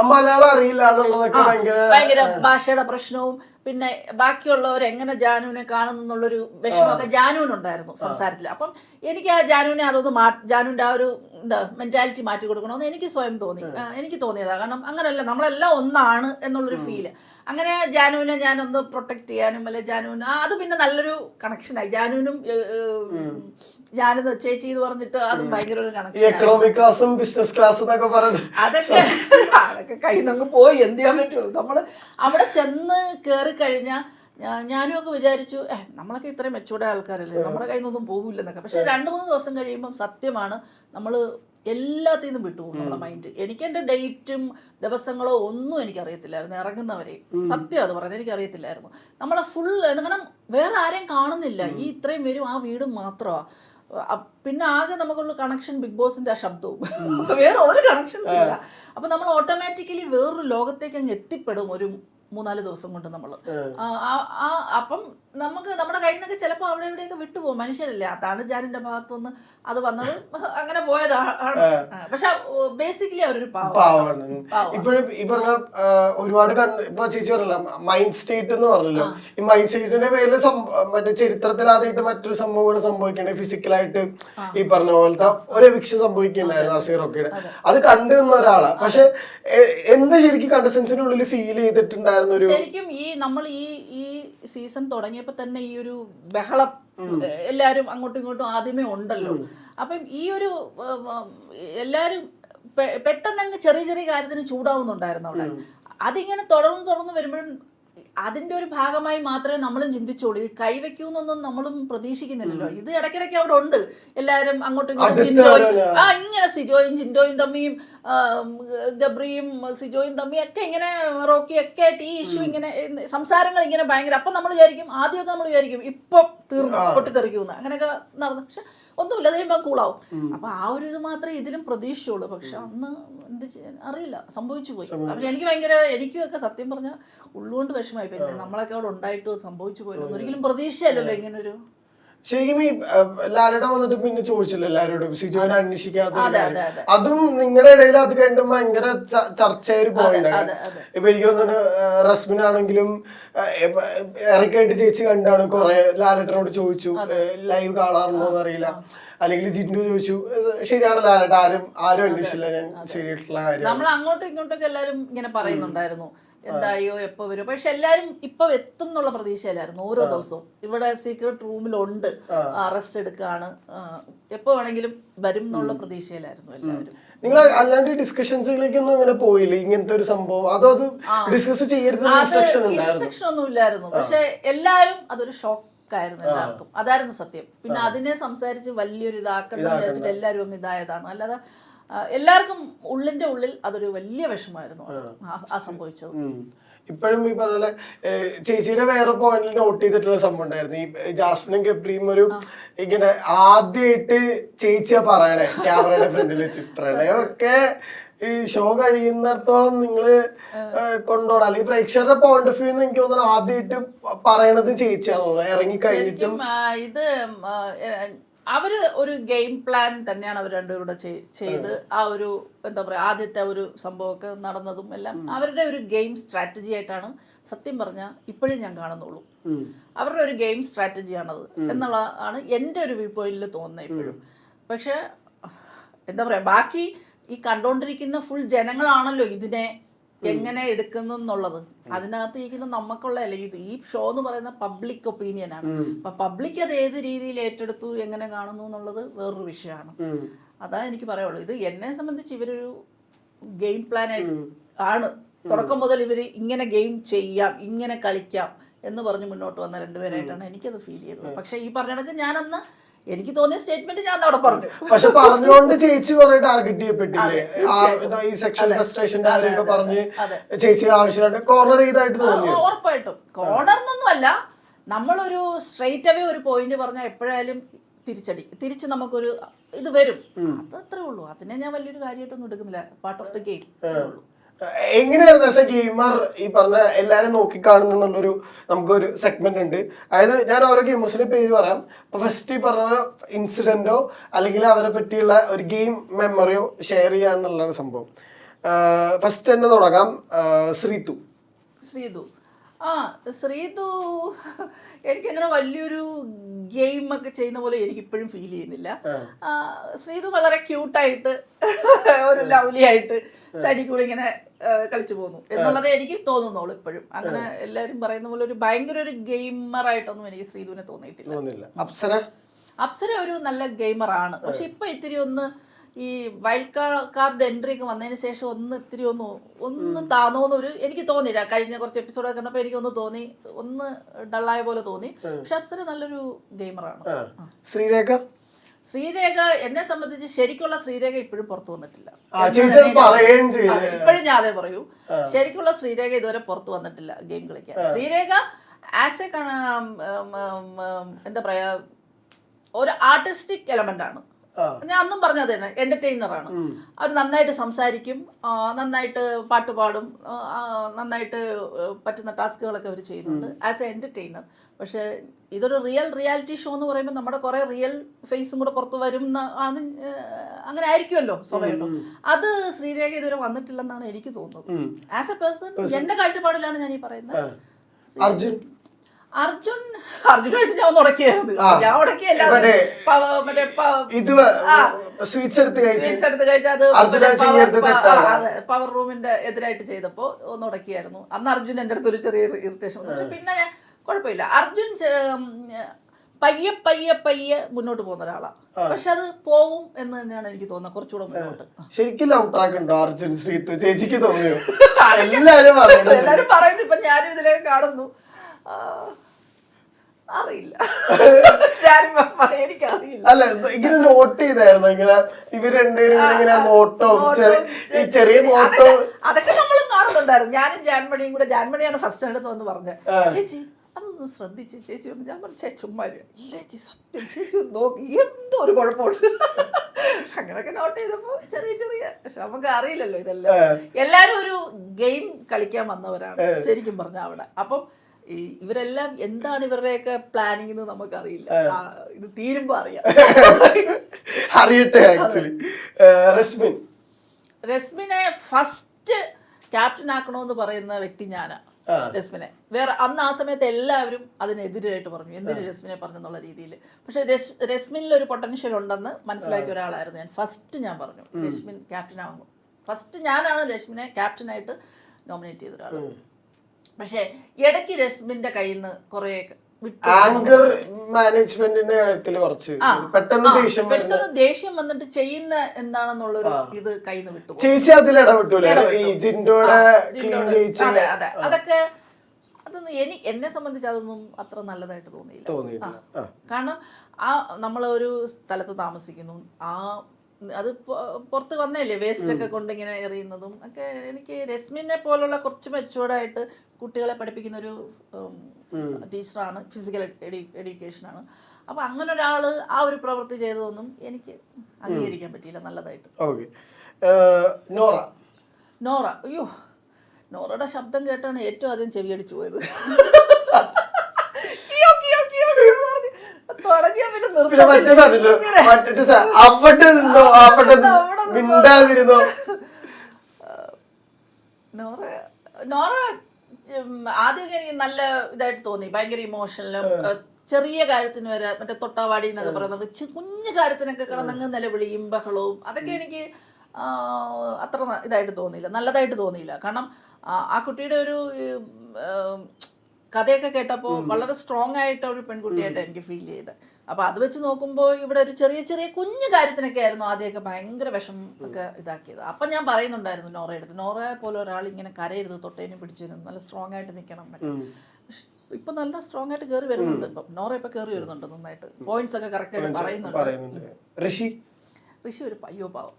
ഭയങ്കര ഭാഷയുടെ പ്രശ്നവും പിന്നെ ബാക്കിയുള്ളവർ എങ്ങനെ ജാനുവിനെ കാണുന്നു എന്നുള്ളൊരു വിഷമമൊക്കെ ജാനുവിനുണ്ടായിരുന്നു സംസാരത്തിൽ അപ്പം എനിക്ക് ആ ജാനുവിനെ അതൊന്ന് മാ ജാനുവിന്റെ ആ ഒരു എന്താ മെന്റാലിറ്റി മാറ്റി കൊടുക്കണമെന്ന് എനിക്ക് സ്വയം തോന്നി. എനിക്ക് തോന്നിയതാണ് കാരണം അങ്ങനെയല്ല നമ്മളെല്ലാം ഒന്നാണ് എന്നുള്ളൊരു ഫീൽ അങ്ങനെ ജാനുവിനെ ഞാനൊന്ന് പ്രൊട്ടക്ട് ചെയ്യാനും അല്ലെ ജാനുവിന് അത് പിന്നെ നല്ലൊരു കണക്ഷനായി ജാനുവിനും ഞാനെന്ന് ചേച്ചി എന്ന് പറഞ്ഞിട്ട് അതും ഭയങ്കര ഒരു കണക്ഷൻ എക്കണോമിക് ക്ലാസ്സും ബിസിനസ് ക്ലാസ് എന്നൊക്കെ പറഞ്ഞു അതൊക്കെ അതൊക്കെ കയ്യിൽ നിന്ന് പോയി. എന്ത് ചെയ്യാൻ പറ്റുമോ നമ്മൾ അവിടെ ചെന്ന് കയറി കഴിഞ്ഞാൽ ഞാനും ഒക്കെ വിചാരിച്ചു ഏഹ് നമ്മളൊക്കെ ഇത്രയും മെച്ചൂർഡ് ആൾക്കാരല്ലേ നമ്മുടെ കയ്യിൽ നിന്നൊന്നും പോകില്ലെന്നൊക്കെ പക്ഷെ രണ്ട് മൂന്ന് ദിവസം കഴിയുമ്പം സത്യമാണ് നമ്മൾ എല്ലാത്തിൽ നിന്നും വിട്ടുപോകും നമ്മുടെ മൈൻഡ് എനിക്ക് എന്റെ ഡേറ്റും ദിവസങ്ങളോ ഒന്നും എനിക്കറിയത്തില്ലായിരുന്നു ഇറങ്ങുന്നവരെ. സത്യം അത് പറഞ്ഞത് എനിക്ക് അറിയത്തില്ലായിരുന്നു നമ്മളെ ഫുൾ കാരണം വേറെ ആരെയും കാണുന്നില്ല. ഈ ഇത്രയും പേരും ആ വീടും മാത്രമാ. പിന്നെ ആകെ നമുക്കുള്ള കണക്ഷൻ ബിഗ് ബോസിന്റെ ആ ശബ്ദവും. വേറെ ഒരു കണക്ഷൻ ഇല്ല. അപ്പൊ നമ്മൾ ഓട്ടോമാറ്റിക്കലി വേറൊരു ലോകത്തേക്ക് അങ്ങ് എത്തിപ്പെടും ഒരു മൂന്നാൽ ദിവസം കൊണ്ട് നമ്മൾ അപ്പം നമുക്ക് നമ്മുടെ കയ്യിൽ നിന്നൊക്കെ ചിലപ്പോൾ അവിടെ ഇവിടെയൊക്കെ വിട്ടുപോകും. മനുഷ്യരല്ലേ? അതാണ് ജാനിന്റെ ഭാഗത്തുനിന്ന് അത് വന്നത്. *laughs* അങ്ങനെ പോയതാണ് പക്ഷെ ബേസിക്കലി അവരൊരു പാവം പാവാണ് പാവം. ഇപ്പോഴും ഈ പറഞ്ഞ ഒരുപാട് ഇപ്പൊ ചേച്ചി പറഞ്ഞല്ലോ മൈൻഡ് സ്റ്റേറ്റ് എന്ന് പറഞ്ഞല്ലോ. ഈ മൈൻഡ് സ്റ്റേറ്റിന്റെ പേരിൽ മറ്റേ ചരിത്രത്തിൽ ആദ്യമായിട്ട് മറ്റൊരു സംഭവം കൂടെ സംഭവിക്കണേ ഫിസിക്കലായിട്ട് ഈ പറഞ്ഞ പോലത്തെ ഒരു എവിക്ഷൻ സംഭവിക്കുന്നുണ്ടായിരുന്നു അസീറൊക്കെയുടെ അത്. കണ്ടു നിന്ന ഒരാളാണ് പക്ഷെ എന്ത് ശരിക്കും കണ്ടസ്റ്റൻസിന്റെ ഉള്ളിൽ ഫീൽ ചെയ്തിട്ടുണ്ടായിരുന്ന ഒരു ശരിക്കും ഈ നമ്മൾ ഈ ഈ സീസൺ തുടങ്ങിയപ്പോൾ തന്നെ ഈ ഒരു ബഹളം എല്ലാരും അങ്ങോട്ടും ഇങ്ങോട്ടും ആദ്യമേ ഉണ്ടല്ലോ. അപ്പം ഈ ഒരു എല്ലാരും പെട്ടെന്ന് അങ്ങ് ചെറിയ ചെറിയ കാര്യത്തിന് ചൂടാവുന്നുണ്ടായിരുന്നു അവിടെ. അതിങ്ങനെ തുടർന്ന് തുടർന്ന് വരുമ്പോഴും അതിന്റെ ഒരു ഭാഗമായി മാത്രമേ നമ്മളും ചിന്തിച്ചോളൂ. ഇത് കൈവയ്ക്കൂന്നൊന്നും നമ്മളും പ്രതീക്ഷിക്കുന്നില്ലല്ലോ. ഇത് ഇടയ്ക്കിടയ്ക്ക് അവിടെ ഉണ്ട്. എല്ലാവരും അങ്ങോട്ടും ഇങ്ങോട്ടും ആ ഇങ്ങനെ സിജോയും ജിൻഡോയും തമ്മിയും ഗബ്രിയും സിജോയും തമ്മിയും ഒക്കെ ഇങ്ങനെ റോക്കിയൊക്കെ ആയിട്ട് ഈ ഇഷ്യൂ ഇങ്ങനെ സംസാരങ്ങൾ ഇങ്ങനെ ഭയങ്കര അപ്പം നമ്മൾ വിചാരിക്കും ആദ്യമൊക്കെ നമ്മൾ വിചാരിക്കും ഇപ്പൊ തീർന്നു പൊട്ടിത്തെറിക്കുമെന്ന് അങ്ങനെയൊക്കെ നടന്നു. പക്ഷെ ഒന്നുമില്ല കഴിയുമ്പോൾ കൂളാവും. അപ്പൊ ആ ഒരു ഇത് മാത്രമേ ഇതിലും പ്രതീക്ഷിച്ചുള്ളൂ. പക്ഷെ അന്ന് എന്ത് ചെയ്യാൻ അറിയില്ല. സംഭവിച്ചു പോയി. പക്ഷെ എനിക്ക് ഭയങ്കര എനിക്കും ഒക്കെ സത്യം പറഞ്ഞ ഉള്ളുകൊണ്ട് വിഷമായി പോയി നമ്മളൊക്കെ അവിടെ ഉണ്ടായിട്ട് സംഭവിച്ചു പോയല്ലോ ഒരിക്കലും പ്രതീക്ഷയല്ലല്ലോ ഇങ്ങനൊരു ശരിക്കും ഈ ആ, വന്നിട്ട് പിന്നെ ചോദിച്ചില്ല എല്ലാവരോടും സിജോനെ അന്വേഷിക്കാത്ത ഒരു കാര്യം. അതെ, നിങ്ങളുടെ ഇടയിൽ അത് കണ്ടും ഭയങ്കര ച- ചർച്ചയായി അതെ. ഇപ്പൊ എനിക്ക് തോന്നുന്നു റസ്മിൻ ആണെങ്കിലും ഇറക്കായിട്ട് ചേച്ചി കണ്ടാണ് കുറെ ലാലട്ടനോട് ചോദിച്ചു ലൈവ് കാണാറുണ്ടോ എന്ന് അറിയില്ല. അല്ലെങ്കിൽ ജിന്നു ചോദിച്ചു "ഇത് ശരിയാണ് ലാലട്ട ആരും ആരും അന്വേഷിച്ചില്ല ഞാൻ ശരിയായിട്ടുള്ള കാര്യം നമ്മൾ അങ്ങോട്ടും ഇങ്ങോട്ടൊക്കെ എല്ലാരും ഇങ്ങനെ പറയുന്നുണ്ടായിരുന്നു. എന്തായോ എപ്പൊ വരും. പക്ഷെ എല്ലാരും ഇപ്പൊ എത്തും എന്നുള്ള പ്രതീക്ഷയിലായിരുന്നു ഓരോ ദിവസവും. ഇവിടെ സീക്രട്ട് റൂമിലുണ്ട് അറസ്റ്റ് എടുക്കാണ്. എപ്പോ വേണമെങ്കിലും വരും എന്നുള്ള പ്രതീക്ഷയിലായിരുന്നു എല്ലാവരും. നിങ്ങൾ അല്ലാണ്ട് ഡിസ്കഷൻസിലേക്കൊന്നും അങ്ങനെ പോയില്ല? ഇങ്ങനത്തെ ഒരു സംഭവം? അതോ അത് ഡിസ്കസ് ചെയ്യരുത് ഇൻസ്ട്രക്ഷൻ ഒന്നും ഇല്ലായിരുന്നു. പക്ഷെ എല്ലാരും അതൊരു ഷോക്കായിരുന്നു എല്ലാവർക്കും. അതായിരുന്നു സത്യം. പിന്നെ അതിനെ സംസാരിച്ച് വലിയൊരു ഇതാക്കണ്ടെന്ന് വിചാരിച്ചിട്ട് എല്ലാവരും ഒന്ന് ഇതായതാണ്. അല്ലാതെ എല്ലാവർക്കും ഉള്ളിന്റെ ഉള്ളിൽ അതൊരു വലിയ വിഷമായിരുന്നു ആ- സംഭവിച്ചത്. ഇപ്പോഴും ഈ പറഞ്ഞ പോലെ ചേച്ചിയുടെ വേറെ പോയിന്റിൽ നോട്ട് ചെയ്തിട്ടുള്ള സംഭവം ഉണ്ടായിരുന്നു. ഈ ജാസ്മിനും കെപ്രിയും ഒരു ഇങ്ങനെ ആദ്യമായിട്ട് ചേച്ചിയാ പറയണേ ക്യാമറയുടെ ഫ്രണ്ടിൽ വെച്ച് പ്രണയമൊക്കെ ഈ ഷോ കഴിയുന്നിടത്തോളം നിങ്ങൾ കൊണ്ടോണം. അല്ലെങ്കിൽ പ്രേക്ഷകരുടെ പോയിന്റ് ഓഫ് വ്യൂന്ന് എനിക്ക് തോന്നുന്നു ആദ്യമായിട്ട് പറയണത് ചേച്ചിയാന്ന് തോന്നുന്നു. ഇറങ്ങി കഴിഞ്ഞിട്ടും. ഇത് അവർ ഒരു ഗെയിം പ്ലാൻ തന്നെയാണ് അവർ രണ്ടുപേരുടെ ചെയ്ത് ആ. ഒരു എന്താ പറയുക ആദ്യത്തെ ഒരു സംഭവമൊക്കെ നടന്നതും എല്ലാം അവരുടെ ഒരു ഗെയിം സ്ട്രാറ്റജി ആയിട്ടാണ് സത്യം പറഞ്ഞാൽ ഇപ്പോഴും ഞാൻ കാണുന്നുള്ളൂ. അവരുടെ ഒരു ഗെയിം സ്ട്രാറ്റജിയാണത് എന്നുള്ള ആണ് എന്റെ ഒരു വ്യൂ പോയിന്റിൽ തോന്നുന്നത് ഇപ്പോഴും. പക്ഷെ എന്താ പറയുക ബാക്കി ഈ കണ്ടുകൊണ്ടിരിക്കുന്ന ഫുൾ ജനങ്ങളാണല്ലോ ഇതിനെ എങ്ങനെ എടുക്കുന്നു എന്നുള്ളത്. അതിനകത്ത് ഇരിക്കുന്ന നമുക്കുള്ള അല്ലെങ്കിൽ ഇത് ഈ ഷോ എന്ന് പറയുന്ന പബ്ലിക് ഒപ്പീനിയൻ ആണ്. അപ്പൊ പബ്ലിക് അത് ഏത് രീതിയിൽ ഏറ്റെടുത്തു എങ്ങനെ കാണുന്നു എന്നുള്ളത് വേറൊരു വിഷയമാണ്. അതാണ് അതാ എനിക്ക് പറയുള്ളൂ ഇത് എന്നെ സംബന്ധിച്ച് ഇവരൊരു ഗെയിം പ്ലാൻ ആണ്. തുടക്കം മുതൽ ഇവർ ഇങ്ങനെ ഗെയിം ചെയ്യാം ഇങ്ങനെ കളിക്കാം എന്ന് പറഞ്ഞ് മുന്നോട്ട് വന്ന രണ്ടുപേരായിട്ടാണ് എനിക്കത് ഫീൽ ചെയ്തത്. പക്ഷെ ഈ പറഞ്ഞ കണക്ക് ഞാനന്ന് എനിക്ക് തോന്നിയ സ്റ്റേറ്റ്മെന്റ് ഞാൻ അവിടെ പറഞ്ഞു. പക്ഷെ പറഞ്ഞുകൊണ്ട് ചേച്ചി കുറെ ടാർഗറ്റ് ചെയ്യപ്പെട്ടില്ലേ? ഈ സെക്ഷൻ ഫ്രസ്ട്രേഷന്റെ കാര്യമൊക്കെ പറഞ്ഞ് അതെ. ചേച്ചിയുടെ ആവശ്യമായിട്ട് കോർണർ ചെയ്തായിട്ട് തോന്നി ഉറപ്പായിട്ടും. കോർണർന്നൊന്നും അല്ല നമ്മളൊരു സ്ട്രെയിറ്റ് അവേ ഒരു പോയിന്റ് പറഞ്ഞാൽ എപ്പോഴായാലും തിരിച്ചടി തിരിച്ച് നമുക്കൊരു ഇത് വരും. അത് അത്രേ ഉള്ളൂ. അതിനെ ഞാൻ വലിയൊരു കാര്യമായിട്ടൊന്നും എടുക്കുന്നില്ല. പാർട്ട് ഓഫ് ദ ഗെയിം ഉള്ളൂ. എങ്ങനെയായിരുന്നു ആസ് എ ഗെയിമർ ഈ പറഞ്ഞ എല്ലാരും നോക്കി എന്നുള്ളൊരു നമുക്കൊരു സെഗ്മെന്റ് ഉണ്ട്. അതായത് ഞാൻ ഓരോ ഗെയിമേഴ്സിന്റെ പേര് പറയാം. അപ്പൊ ഫസ്റ്റ് ഈ പറഞ്ഞ പോലെ ഇൻസിഡന്റോ അല്ലെങ്കിൽ അവരെ പറ്റിയുള്ള ഒരു ഗെയിം മെമ്മറിയോ ഷെയർ ചെയ്യുക എന്നുള്ളതാണ് സംഭവം. ഫസ്റ്റ് തന്നെ തുടങ്ങാം. ശ്രീതു. ശ്രീതു. ആ ശ്രീതു എനിക്കങ്ങനെ വലിയൊരു ഗെയിം ഒക്കെ ചെയ്യുന്ന പോലെ എനിക്ക് ഇപ്പോഴും ഫീൽ ചെയ്യുന്നില്ല ശ്രീതു വളരെ ക്യൂട്ടായിട്ട് ഒരു ലവ്ലി ആയിട്ട് സൈഡിൽ കൂടി ഇങ്ങനെ കളിച്ചു പോകുന്നു എന്നുള്ളത് എനിക്ക് തോന്നുന്നുള്ളൂ ഇപ്പോഴും. അങ്ങനെ എല്ലാരും പറയുന്ന പോലെ ഒരു ഭയങ്കര ഒരു ഗെയിമറായിട്ടൊന്നും എനിക്ക് ശ്രീധുവിനെ തോന്നിയിട്ടില്ല. അപ്സര? അപ്സര ഒരു നല്ല ഗെയിമറാണ് പക്ഷെ ഇപ്പൊ ഇത്തിരി ഒന്ന് ഈ വൈൽഡ് കാർഡ് എൻട്രി ഒക്കെ വന്നതിന് ശേഷം ഒന്ന് ഇത്തിരി ഒന്ന് ഒന്ന് താന്നോന്നൊരു എനിക്ക് തോന്നിയില്ല. കഴിഞ്ഞ കുറച്ച് എപ്പിസോഡ് ഒക്കെ കണ്ടപ്പോൾ എനിക്കൊന്ന് തോന്നി ഒന്ന് ഡള്ളായ പോലെ തോന്നി. പക്ഷെ അപ്സര നല്ലൊരു ഗെയിമറാണ് ആണ്. ശ്രീരേഖ? ശ്രീരേഖ എന്നെ സംബന്ധിച്ച് ശരിക്കുള്ള ശ്രീരേഖ ഇപ്പോഴും പുറത്തു വന്നിട്ടില്ല. ഇപ്പോഴും ഞാൻ അതേ പറയൂ. ശരിക്കുള്ള ശ്രീരേഖ ഇതുവരെ പുറത്തു വന്നിട്ടില്ല ഗെയിം കളിക്കാൻ. ശ്രീരേഖ ആസ് എ എന്താ പറയാ ഒരു ആർട്ടിസ്റ്റിക് എലമെന്റ് ആണ്. ഞാൻ അന്നും പറഞ്ഞത് തന്നെ എന്റർടൈനറാണ് അവർ നന്നായിട്ട് സംസാരിക്കും നന്നായിട്ട് പാട്ട് പാടും നന്നായിട്ട് പറ്റുന്ന ടാസ്കുകളൊക്കെ അവർ ചെയ്യുന്നുണ്ട് ആസ് എ എന്റർടൈനർ പക്ഷെ ഇതൊരു റിയൽ റിയാലിറ്റി ഷോ എന്ന് പറയുമ്പോൾ നമ്മുടെ കുറെ റിയൽ ഫേസും കൂടെ പുറത്ത് വരും ആണ് അങ്ങനെ ആയിരിക്കുമല്ലോ സ്വാഭാവികം അത് ശ്രീരേഖ ഇതുവരെ വന്നിട്ടില്ലെന്നാണ് എനിക്ക് തോന്നുന്നത്. ആസ് എ പേഴ്സൺ എന്റെ കാഴ്ചപ്പാടിലാണ് ഞാൻ ഈ പറയുന്നത് അർജുൻ. അർജുൻ അർജുനായിട്ട് ഞാൻ ഒന്ന് ഉടക്കിയായിരുന്നു. ഞാൻ ഉടക്കിയല്ല. മറ്റേ. സ്വീറ്റ്സ് എടുത്ത് പവർ- റൂമിന്റെ എതിരായിട്ട് ചെയ്തപ്പോ ഒന്ന് ഉടക്കിയായിരുന്നു. അന്ന് അർജുൻ എന്റെ അടുത്ത് ഒരു ചെറിയ ഇറിറ്റേഷൻ പിന്നെ ഞാൻ കുഴപ്പമില്ല. അർജുൻ പയ്യ പയ്യ പയ്യെ മുന്നോട്ട് പോകുന്ന ഒരാളാണ് പക്ഷെ അത് പോവും എന്ന് തന്നെയാണ് എനിക്ക് തോന്നുന്നത്. കുറച്ചുകൂടെ മുന്നോട്ട്. ശരിക്കും ലവ് ട്രാക്ക് ഉണ്ടോ അർജുൻ ശ്രീത്ത് ചേച്ചിക്ക് തോന്നിയോ? *laughs* എല്ലാരും പറയുന്നു. ഇപ്പൊ ഞാനും ഇതിലേക്ക് കാണുന്നു. *laughs* അറിയില്ല. അല്ല ഇങ്ങനെ നോട്ട് ചെയ്തായിരുന്നു? ഇങ്ങനെ ഇവർ രണ്ടുപേരും ഇങ്ങനെ നോട്ടവും ചെറിയ- ഈ ചെറിയ നോട്ടവും അതൊക്കെ- നമ്മളും കാണുന്നുണ്ടായിരുന്നു. ഞാനും ജാൻമണിയും കൂടെ ജാൻമണിയാണ് ഫസ്റ്റ് എന്ന് വന്ന് പറഞ്ഞത് ചേച്ചി അതൊന്ന് ശ്രദ്ധിച്ച് ചേച്ചി ഒന്ന് ഞാൻ പറഞ്ഞു ചേച്ചുമാര് ചുമ്മാ ഇരി." ഇല്ല ചേച്ചി സത്യം ചേച്ചി ഒന്ന് നോക്കി എന്തോ ഒരു കുഴപ്പമുണ്ട്? അങ്ങനെയൊക്കെ നോട്ട് ചെയ്തപ്പോൾ ചെറിയ ചെറിയ പക്ഷെ നമുക്ക് അറിയില്ലല്ലോ ഇതെല്ലാം. എല്ലാവരും ഒരു ഗെയിം കളിക്കാൻ വന്നവരാണ് ശരിക്കും പറഞ്ഞ അവിടെ. അപ്പം ഈ ഇവരെല്ലാം എന്താണ് ഇവരുടെയൊക്കെ പ്ലാനിങ് എന്ന് നമുക്കറിയില്ല. ഇത് തീരുമ്പോ അറിയാം. അറിയട്ടെ ആക്ച്വലി റസ്മിൻ. ഫസ്റ്റ് ക്യാപ്റ്റൻ ആക്കണമെന്ന് പറയുന്ന വ്യക്തി ഞാനാ. രശ്മിനെ വേറെ അന്ന് ആ സമയത്ത് എല്ലാവരും അതിനെതിരായിട്ട് പറഞ്ഞു. എന്തിനു രശ്മിനെ പറഞ്ഞെന്നുള്ള രീതിയിൽ പക്ഷെ രശ്മിനിൽ ഒരു പൊട്ടൻഷ്യൽ ഉണ്ടെന്ന് മനസ്സിലാക്കിയ ഒരാളായിരുന്നു ഞാൻ. ഫസ്റ്റ് ഞാൻ പറഞ്ഞു. രശ്മിൻ ക്യാപ്റ്റൻ ആകുമ്പോൾ ഫസ്റ്റ് ഞാനാണ് രശ്മിനെ ക്യാപ്റ്റനായിട്ട് നോമിനേറ്റ് ചെയ്ത ഒരാൾ പക്ഷേ ഇടയ്ക്ക് രശ്മിന്റെ കയ്യിൽ നിന്ന് കുറേ ആങ്കർ മാനേജ്മെന്റിന്റെ കാര്യത്തിൽ കുറച്ച് പെട്ടെന്ന് ദേഷ്യം പെട്ടെന്ന് ദേഷ്യം വന്നിട്ട് ചെയ്യുന്ന എന്താണെന്നുള്ളൊരു ഇത് കയ്യിൽ വിട്ടു ചേച്ചി അതിൽ ഇടപെട്ടൂലേ? ഈ ജിൻഡോടെ അതെ അതൊക്കെ അതൊന്നും എനി എന്നെ സംബന്ധിച്ച് അതൊന്നും അത്ര നല്ലതായിട്ട് തോന്നിയില്ല. തോന്നിയില്ല കാരണം ആ നമ്മൾ ഒരു സ്ഥലത്ത് താമസിക്കുന്നു. ആ അത് പുറത്ത് വന്നല്ലേ വേസ്റ്റ് ഒക്കെ കൊണ്ടിങ്ങനെ എറിയുന്നതും ഒക്കെ. എനിക്ക് രശ്മിനെ പോലുള്ള കുറച്ച് മെച്ചുവേർഡായിട്ട് കുട്ടികളെ പഠിപ്പിക്കുന്ന ഒരു ടീച്ചറാണ്. ഫിസിക്കൽ എഡ്യൂക്കേഷനാണ് അപ്പൊ അങ്ങനെ ഒരാൾ ആ ഒരു പ്രവൃത്തി ചെയ്തതൊന്നും എനിക്ക് അംഗീകരിക്കാൻ പറ്റിയില്ല നല്ലതായിട്ട്. ഓക്കെ. നോറ. നോറ. അയ്യോ. നോറയുടെ ശബ്ദം കേട്ടാണ് ഏറ്റവും ആദ്യം ചെവിയടിച്ചു പോയത്. പിന്നെ പിന്നെ മറ്റേ സാധനമില്ലേ? മറ്റേ സാ- അവിടെ നിന്നോ അവിടെ അവിടെ നിന്നോ. മിണ്ടാതിരുന്നോ? നോറ നോറ ഉം, ആദ്യമൊക്കെ എനിക്ക് നല്ല ഇതായിട്ട് തോന്നി. ഭയങ്കര ഇമോഷണലും ചെറിയ കാര്യത്തിന് വരെ മറ്റേ തൊട്ടാവാടി എന്നൊക്കെ പറയുന്നത് ചെ- കുഞ്ഞു കാര്യത്തിനൊക്കെ കിടന്നങ്ങ് നിലവിളിയും ബഹളവും അതൊക്കെ എനിക്ക് ആ, അത്ര ന- ഇതായിട്ട് തോന്നിയില്ല. നല്ലതായിട്ട് തോന്നിയില്ല. കാരണം ആ, ആ കുട്ടിയുടെ ഒരു ഉം, ഉം, കഥയൊക്കെ കേട്ടപ്പോൾ വളരെ സ്ട്രോങ് ആയിട്ട് ഒരു പെൺകുട്ടിയായിട്ട് എനിക്ക് ഫീൽ ചെയ്ത് അപ്പൊ അത് വെച്ച് നോക്കുമ്പോൾ ഇവിടെ ഒരു ചെറിയ ചെറിയ കുഞ്ഞു കാര്യത്തിനൊക്കെ ആയിരുന്നു ആദ്യമൊക്കെ ഭയങ്കര വിഷം ഒക്കെ ഇതാക്കിയത്. അപ്പൊ ഞാൻ പറയുന്നുണ്ടായിരുന്നു നോറയെടുത്ത് നോറയെ പോലെ ഒരാൾ ഇങ്ങനെ കരയരുത് തൊട്ടേനെ പിടിച്ചിരുന്നു നല്ല സ്ട്രോങ് ആയിട്ട് നിൽക്കണം എന്നൊക്കെ. പക്ഷെ ഇപ്പൊ നല്ല സ്ട്രോങ് ആയിട്ട് കയറി വരുന്നുണ്ട്. ഇപ്പൊ നോറ ഇപ്പൊ കയറി വരുന്നുണ്ട് നന്നായിട്ട്. പോയിന്റ്സ് ഒക്കെ കറക്റ്റ് ആയിട്ട് പറയുന്നുണ്ട്. ഋഷി? ഋഷി ഒരു പയ്യോ പാവം.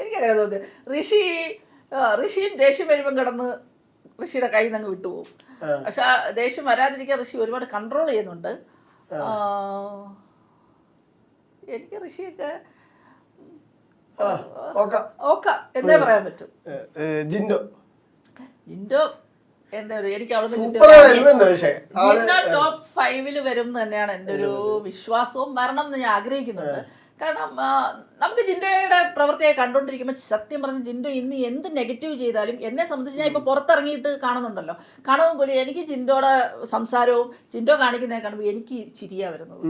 എനിക്കങ്ങനെ തോന്നി ഋഷി ഋഷിയും ദേഷ്യം വരുമ്പം കിടന്ന് ഋഷിയുടെ കയ്യിൽ നിന്ന് അങ്ങ് വിട്ടുപോകും. പക്ഷെ ആ ദേഷ്യം വരാതിരിക്കാൻ ഋഷി ഒരുപാട് കൺട്രോൾ ചെയ്യുന്നുണ്ട്. എനിക്ക് ഋഷിയൊക്കെ ഓക്കെ. എന്നേ പറയാൻ പറ്റും. ജിൻഡോ. ജിൻഡോ എന്താ ഒരു എനിക്ക് അവിടെ ടോപ്പ് ഫൈവിൽ വരും എന്ന് തന്നെയാണ് എന്റെ ഒരു വിശ്വാസവും വരണം എന്ന് ഞാൻ ആഗ്രഹിക്കുന്നുണ്ട്. കാരണം നമുക്ക് ജിൻഡോയുടെ പ്രവൃത്തിയെ കണ്ടുകൊണ്ടിരിക്കുമ്പോൾ സത്യം പറഞ്ഞ് ജിൻഡോ ഇന്ന് എന്ത് നെഗറ്റീവ് ചെയ്താലും എന്നെ സംബന്ധിച്ച് ഞാൻ ഇപ്പോൾ പുറത്തിറങ്ങിയിട്ട് കാണുന്നുണ്ടല്ലോ. കാണുമ്പോൾ പോലും എനിക്ക് ജിൻഡോയുടെ സംസാരവും ജിൻഡോ കാണിക്കുന്നതിനെ കാണുമ്പോൾ എനിക്ക് ചിരിയാ വരുന്നത്.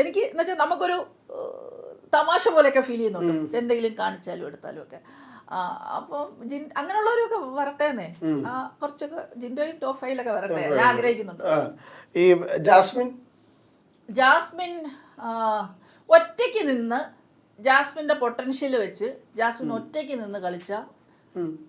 എനിക്ക് എന്ന് വെച്ചാൽ നമുക്കൊരു തമാശ പോലെയൊക്കെ ഫീൽ ചെയ്യുന്നുണ്ട്. എന്തെങ്കിലും കാണിച്ചാലും എടുത്താലും ഒക്കെ. അപ്പം ജിൻ അങ്ങനെയുള്ളവരൊക്കെ വരട്ടേന്നേ. കുറച്ചൊക്കെ ജിൻഡോയും ടോപ്പ് ഫൈലൊക്കെ വരട്ടെ. ഞാൻ ആഗ്രഹിക്കുന്നുണ്ട്. ഈ ജാസ്മിൻ? ജാസ്മിൻ ഒറ്റയ്ക്ക് നിന്ന് ജാസ്മിന്റെ പൊട്ടൻഷ്യൽ വെച്ച് ജാസ്മിൻ ഒറ്റയ്ക്ക് നിന്ന് കളിച്ച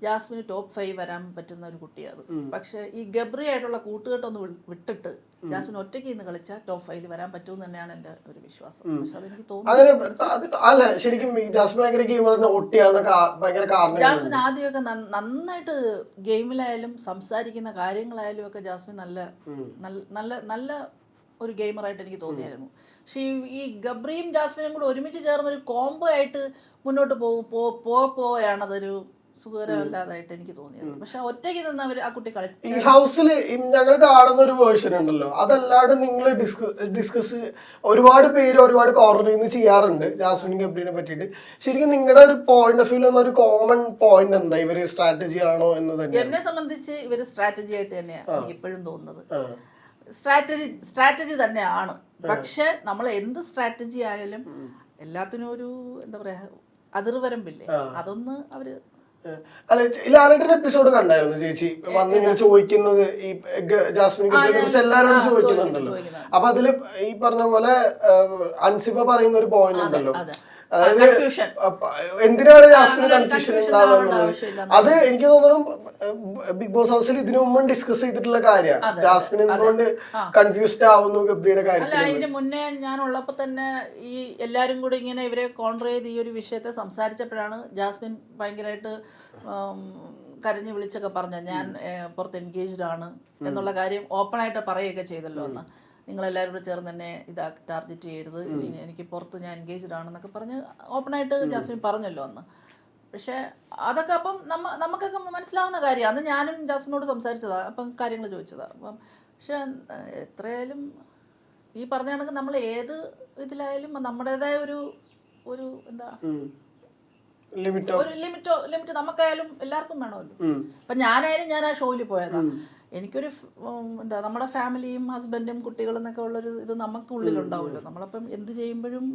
ജാസ്മിന് ടോപ്പ് ഫൈവ് വരാൻ പറ്റുന്ന ഒരു കുട്ടിയാണ് പക്ഷെ ഈ ഗബ്രി ആയിട്ടുള്ള കൂട്ടുകെട്ടൊന്ന് വിട്ടിട്ട് ജാസ്മിൻ ഒറ്റയ്ക്ക് നിന്ന് കളിച്ചാൽ ടോപ്പ് ഫൈവിൽ വരാൻ പറ്റുമെന്ന് തന്നെയാണ് എന്റെ ഒരു വിശ്വാസം. പക്ഷെ അതെനിക്ക് തോന്നുന്നു അല്ല ശരിക്കും ജാസ്മിൻ ആദ്യമൊക്കെ നന്ന- നന്നായിട്ട് ഗെയിമിലായാലും സംസാരിക്കുന്ന കാര്യങ്ങളായാലും ഒക്കെ ജാസ്മിൻ നല്ല നല്ല നല്ല ഒരു ഗെയിമറായിട്ട് എനിക്ക് തോന്നിയായിരുന്നു. പക്ഷേ ഈ- ഈ ഗബ്രിയും ജാസ്മിനും കൂടെ ഒരുമിച്ച് ചേർന്ന് ഒരു കോംബോ ആയിട്ട് മുന്നോട്ട് പോകും പോ പോയാണ് അതൊരു സുഖകരമല്ലാതായിട്ട് എനിക്ക് തോന്നിയത്. പക്ഷെ ഒറ്റയ്ക്ക് നിന്ന് അവർ ആ കുട്ടി ഈ കളിച്ചു ഹൗസിൽ ഞങ്ങൾ കാണുന്ന ഒരു വേർഷൻ ഉണ്ടല്ലോ. അതല്ലാണ്ട് നിങ്ങൾ ഡിസ്കസ് ഒരുപാട് പേര് ഒരുപാട് കോർണറിൽ നിന്ന് ചെയ്യാറുണ്ട് ജാസ്മിൻ ഗബ്രീനെ പറ്റിയിട്ട്. ശരിക്കും നിങ്ങളുടെ ഒരു പോയിന്റ് ഓഫ് വ്യൂ ഒരു കോമൺ പോയിന്റ് എന്താ? ഇവർ സ്ട്രാറ്റജി ആണോ എന്ന് തന്നെ എന്നെ സംബന്ധിച്ച് ഇവർ സ്ട്രാറ്റജി ആയിട്ട് തന്നെയാണ് എനിക്ക് ഇപ്പോഴും തോന്നുന്നത്. സ്ട്രാറ്റജി സ്ട്രാറ്റജി തന്നെയാണ്. പക്ഷെ നമ്മൾ എന്ത് സ്ട്രാറ്റജി ആയാലും എല്ലാത്തിനും ഒരു എന്താ പറയാ അതിർവരമ്പില്ലേ അതൊന്ന് അവർ അല്ല ലാലേട്ടന്റെ എപ്പിസോഡ് കണ്ടായിരുന്നു ചേച്ചി. വന്ന് ഇങ്ങനെ ചോദിക്കുന്നത് ഈ ജാസ്മിൻ കുറിച്ച് എല്ലാവരോടും ചോദിക്കുന്നുണ്ടല്ലോ. അപ്പൊ അതിൽ ഈ പറഞ്ഞ പോലെ അൻസിബ പറയുന്ന ഒരു പോയിന്റ് ഉണ്ടല്ലോ. എന്തിനാണ് കൺഫ്യൂഷൻ അത് എനിക്ക് തോന്നുന്നു ബിഗ് ബോസ് ഹൗസിൽ ഇതിനു മുമ്പ് ഡിസ്കസ് ചെയ്തിട്ടുള്ള കാര്യമാണ്. ജാസ്മിൻ എന്തുകൊണ്ട് കൺഫ്യൂസ്ഡ് ആവുന്നു ഗബ്രിയുടെ കാര്യത്തിൽ അതിന് മുന്നേ ഞാൻ ഉള്ളപ്പോൾ തന്നെ ഈ എല്ലാരും കൂടി ഇങ്ങനെ ഇവരെ കോൺട്ര ചെയ്ത് ഈ ഒരു വിഷയത്തെ സംസാരിച്ചപ്പോഴാണ് ജാസ്മിൻ ഭയങ്കരമായിട്ട് കരഞ്ഞു വിളിച്ചൊക്കെ പറഞ്ഞ ഞാൻ പുറത്ത് എൻഗേജ്ഡ് ആണ് എന്നുള്ള കാര്യം ഓപ്പൺ ആയിട്ട് പറയുകയൊക്കെ ചെയ്തല്ലോ അന്ന്. നിങ്ങളെല്ലാവരും കൂടെ ചേർന്ന് തന്നെ ഇതാ ടാർഗറ്റ് ചെയ്യരുത്. എനിക്ക് പുറത്ത് ഞാൻ എൻഗേജ്ഡ് ആണെന്നൊക്കെ പറഞ്ഞ് ഓപ്പണായിട്ട് ജാസ്മിൻ പറഞ്ഞല്ലോ അന്ന്. പക്ഷേ അതൊക്കെ അപ്പം നമ്മ നമുക്കൊക്കെ മനസ്സിലാവുന്ന കാര്യമാണ്. അന്ന് ഞാനും ജാസ്മിനോട് സംസാരിച്ചതാണ് അപ്പം കാര്യങ്ങൾ ചോദിച്ചതാണ് അപ്പം പക്ഷെ എത്രയായാലും ഈ പറഞ്ഞ കണക്ക് നമ്മൾ ഏത് ഇതിലായാലും നമ്മുടേതായ ഒരു ഒരു എന്താ ലിമിറ്റ് ഒരു ലിമിറ്റോ ലിമിറ്റ് നമുക്കായാലും എല്ലാവർക്കും വേണമല്ലോ. അപ്പൊ ഞാനായാലും ഞാൻ ആ ഷോയിൽ പോയതാ. എനിക്കൊരു എന്താ നമ്മുടെ ഫാമിലിയും ഹസ്ബൻഡും കുട്ടികളും എന്നൊക്കെ ഉള്ളൊരു ഇത് നമുക്ക് ഉള്ളിലുണ്ടാവുമല്ലോ. നമ്മളപ്പം എന്ത് ചെയ്യുമ്പോഴും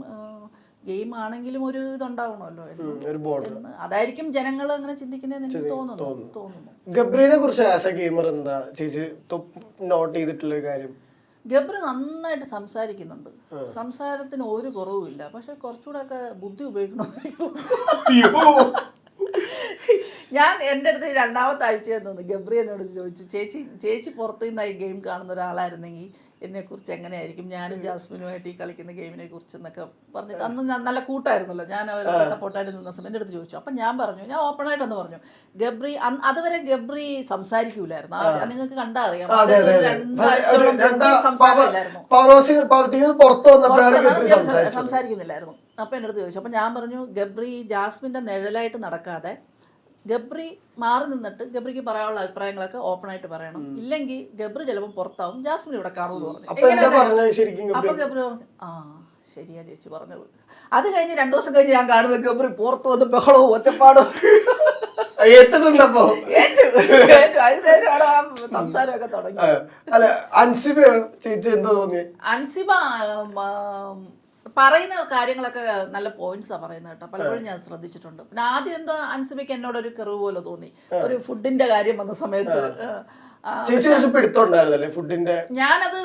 ഗെയിം ആണെങ്കിലും ഒരു ഇതുണ്ടാവണമല്ലോ എന്ന്. അതായിരിക്കും ജനങ്ങൾ അങ്ങനെ ചിന്തിക്കുന്നതെന്ന് എനിക്ക് തോന്നുന്നു തോന്നുന്നു. ഗബ്രീനെ കുറിച്ച് ആസ് എ ഗെയിമർ എന്താ ചേച്ചി നോട്ട് ചെയ്തിട്ടുള്ള കാര്യം? ഗബ്രി നന്നായിട്ട് സംസാരിക്കുന്നുണ്ട്. സംസാരത്തിന് ഒരു കുറവുമില്ല. പക്ഷെ കുറച്ചുകൂടെ ഒക്കെ ബുദ്ധി ഉപയോഗിക്കണമെന്ന്. *laughs* ഞാൻ എന്റെ അടുത്ത് രണ്ടാമത്തെ ആഴ്ച തോന്നുന്നു ഗബ്രി എന്നോട് ചോദിച്ചു ചേച്ചി ചേച്ചി പുറത്തു നിന്ന് ഈ ഗെയിം കാണുന്ന ഒരാളായിരുന്നെങ്കിൽ എന്നെക്കുറിച്ച് എങ്ങനെയായിരിക്കും? ഞാനും ജാസ്മിനുമായിട്ട് ഈ കളിക്കുന്ന ഗെയിമിനെ കുറിച്ച് എന്നൊക്കെ പറഞ്ഞിട്ട് അന്ന് ഞാൻ നല്ല കൂട്ടായിരുന്നല്ലോ. ഞാൻ അവരുടെ സപ്പോർട്ടായിട്ട് നിന്ന സമയം എന്റെ അടുത്ത് ചോദിച്ചു. അപ്പം ഞാൻ പറഞ്ഞു ഞാൻ ഓപ്പൺ ആയിട്ടെന്ന് പറഞ്ഞു ഗബ്രി അതുവരെ ഗബ്രി സംസാരിക്കൂലായിരുന്നു. ആ- നിങ്ങൾക്ക് കണ്ടാ അറിയാം. അതെ അതെ അതെ. സംസാരിക്കുന്നില്ലായിരുന്നു. അപ്പം എന്റെ അടുത്ത് ചോദിച്ചു. അപ്പം ഞാൻ പറഞ്ഞു ഗബ്രി ജാസ്മിന്റെ നിഴലായിട്ട് നടക്കാതെ ഗബ്രി മാറി നിന്നിട്ട് ഗബ്രിക്ക് പറയാനുള്ള അഭിപ്രായങ്ങളൊക്കെ ഓപ്പൺ ആയിട്ട് പറയണം. ഇല്ലെങ്കിൽ ഗബ്രി ചിലപ്പോൾ പുറത്താവും. ജാസ്മിൻ ഇവിടെ കാണുമെന്ന് പറഞ്ഞു. അപ്പൊ ഗബ്രി? പറഞ്ഞു ആ ശരിയാ ചേച്ചി പറഞ്ഞത്. അത് കഴിഞ്ഞ് രണ്ടു ദിവസം കഴിഞ്ഞ് ഞാൻ കാണുന്നത് ഗബ്രി പുറത്ത് വന്ന് ബഹളവും ഒറ്റപ്പാടും സംസാരമൊക്കെ തുടങ്ങി അല്ല അൻസിബ ചേച്ചി എന്താ അൻസിബ പറയുന്ന കാര്യങ്ങളൊക്കെ നല്ല പോയിന്റ്സ് ആ പറയുന്നത് കേട്ടോ. പലപ്പോഴും ഞാൻ ശ്രദ്ധിച്ചിട്ടുണ്ട്. പിന്നെ ആദ്യം എന്തോ അൻസിബയ്ക്ക് എന്നോട് ഒരു കെറിവ് പോലെ തോന്നി. ഒരു ഫുഡിന്റെ കാര്യം വന്ന സമയത്ത്. ഫുഡിന്റെ ഞാനത്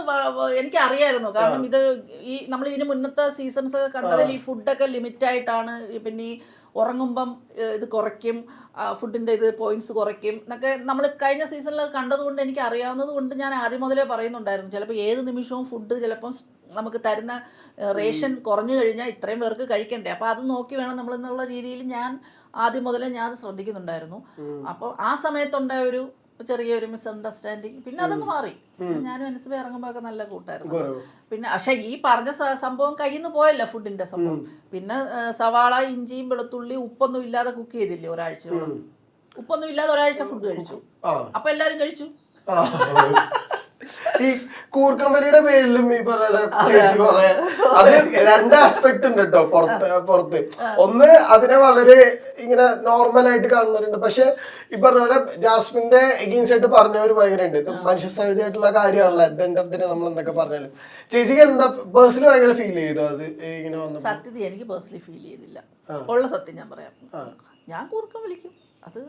എനിക്ക് അറിയായിരുന്നു കാരണം ഇത് ഈ നമ്മൾ ഇതിന് മുന്നത്തെ സീസൺസ് ഒക്കെ കണ്ടതിൽ ഈ ഫുഡൊക്കെ ലിമിറ്റ് ആയിട്ടാണ് പിന്നെ ഈ ഉറങ്ങുമ്പം ഇത് കുറയ്ക്കും ഫുഡിന്റെ ഇത് പോയിന്റ്സ് കുറയ്ക്കും എന്നൊക്കെ നമ്മൾ കഴിഞ്ഞ സീസണിൽ കണ്ടതുകൊണ്ട് എനിക്ക് അറിയാവുന്നത് കൊണ്ട് ഞാൻ ആദ്യം മുതലേ പറയുന്നുണ്ടായിരുന്നു. ചിലപ്പോൾ ഏത് നിമിഷവും ഫുഡ് ചിലപ്പം നമുക്ക് തരുന്ന റേഷൻ കുറഞ്ഞു കഴിഞ്ഞാൽ ഇത്രയും പേർക്ക് കഴിക്കണ്ടേ. അപ്പോൾ അത് നോക്കി വേണം നമ്മൾ എന്നുള്ള രീതിയിൽ ഞാൻ ആദ്യം മുതലേ ഞാൻ അത് ശ്രദ്ധിക്കുന്നുണ്ടായിരുന്നു. അപ്പോൾ ആ സമയത്തുണ്ടായ ഒരു ചെറിയൊരു മിസ്അണ്ടർസ്റ്റാൻഡിങ് പിന്നെ അതങ്ങ് മാറി. ഞാനും അനുസഭ ഇറങ്ങുമ്പോഴൊക്കെ നല്ല കൂട്ടായിരുന്നു. പിന്നെ പക്ഷെ ഈ പറഞ്ഞ സംഭവം കയ്യിൽ നിന്ന് പോയല്ല ഫുഡിന്റെ സംഭവം. പിന്നെ സവാള ഇഞ്ചിയും വെളുത്തുള്ളി ഉപ്പൊന്നും ഇല്ലാതെ കുക്ക് ചെയ്തില്ലേ ഒരാഴ്ചയോളം? ഉപ്പൊന്നും ഇല്ലാതെ ഒരാഴ്ച ഫുഡ് കഴിച്ചു. അപ്പൊ എല്ലാരും കഴിച്ചു? ഈ കൂർക്കമ്പനിയുടെ പേരിലും ഈ പറയുന്ന ചേച്ചി കുറെ അത് രണ്ട് ആസ്പെക്ട് ഉണ്ട് കേട്ടോ പുറത്ത് പുറത്ത്. ഒന്ന് അതിനെ വളരെ ഇങ്ങനെ നോർമൽ ആയിട്ട് കാണുന്നവരുണ്ട്. പക്ഷെ ഈ പറഞ്ഞ പോലെ ജാസ്മിന്റെ എഗെയിൻസ്റ്റ് ആയിട്ട് പറഞ്ഞവർ ഭയങ്കര ഉണ്ട് ഇത് മനുഷ്യ സഹജമായിട്ടുള്ള കാര്യമാണല്ലോ. അറ്റ് എൻഡ് ഓഫ് ദിനെ നമ്മൾ എന്തൊക്കെ പറഞ്ഞാലും. ചേച്ചിക്ക് എന്താ പേഴ്സണലി ഭയങ്കര ഫീൽ ചെയ്തു അത് ഇങ്ങനെ വന്നു സത്യത എനിക്ക് പേഴ്സണലി ഫീൽ ചെയ്തില്ല ഉള്ള സത്യം ഞാൻ പറയാം. ഞാൻ കൂർക്കം വിളിക്കും. അത്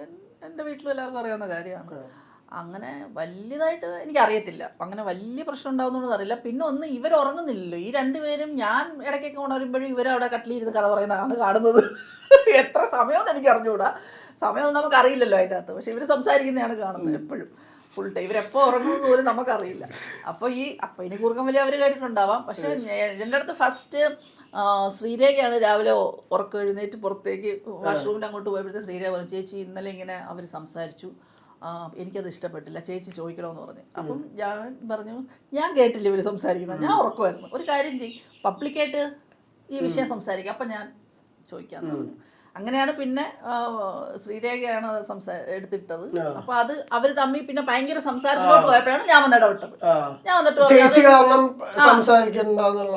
എന്റെ എന്റെ വീട്ടിലും എല്ലാവർക്കും അറിയാവുന്ന കാര്യമാണ്. അങ്ങനെ വലിയതായിട്ട് എനിക്കറിയത്തില്ല. അങ്ങനെ വലിയ പ്രശ്നം ഉണ്ടാവുന്നതെന്ന് അറിയില്ല. പിന്നെ ഒന്ന് ഇവർ ഉറങ്ങുന്നില്ലല്ലോ ഈ രണ്ടുപേരും ഞാൻ ഇടയ്ക്കൊക്കെ ഉണരുമ്പോഴും ഇവരവിടെ കട്ടിലിരുന്ന് കഥ പറയുന്നതാണ് കാണുന്നത്. എത്ര സമയമെന്ന് എനിക്ക് അറിഞ്ഞുകൂടാ സമയമൊന്നും നമുക്കറിയില്ലല്ലോ അതിന്റെ അകത്ത് പക്ഷെ ഇവർ സംസാരിക്കുന്നതാണ് കാണുന്നത് എപ്പോഴും. ഫുൾ ടൈം ഇവരെപ്പോൾ ഉറങ്ങുന്നത് പോലും നമുക്കറിയില്ല. അപ്പോൾ ഈ അപ്പം ഇനി കുറുക്കം വലിയ അവർ കേട്ടിട്ടുണ്ടാവാം. പക്ഷേ എന്റെ അടുത്ത് ഫസ്റ്റ് ശ്രീരേഖയാണ് രാവിലെ ഉറക്കം എഴുന്നേറ്റ് പുറത്തേക്ക് വാഷ്റൂമിൽ അങ്ങോട്ട് പോയപ്പോഴത്തെ ശ്രീരേഖ പറഞ്ഞു ചേച്ചി ഇന്നലെ ഇങ്ങനെ അവർ സംസാരിച്ചു. എനിക്കത് ഇഷ്ടപ്പെട്ടില്ല ചേച്ചി ചോദിക്കണമെന്ന് പറഞ്ഞു. അപ്പം ഞാൻ പറഞ്ഞു ഞാൻ കേട്ടില്ല ഇവർ സംസാരിക്കുന്നത് ഞാൻ ഉറക്കുമായിരുന്നു. ഒരു കാര്യം ചെയ്യും പബ്ലിക്കായിട്ട് ഈ വിഷയം സംസാരിക്കുക അപ്പം ഞാൻ ചോദിക്കാൻ പറഞ്ഞു. അങ്ങനെയാണ് പിന്നെ ശ്രീരേഖയാണ് അത് സംസാ എടുത്തിട്ടത്. അപ്പൊ അത് അവർ തമ്മിൽ പിന്നെ ഭയങ്കര സംസാരത്തിലോട്ട് പോയപ്പോഴാണ് ഞാൻ വന്ന് ഇടപെട്ടത് ഞാൻ വന്നിട്ട്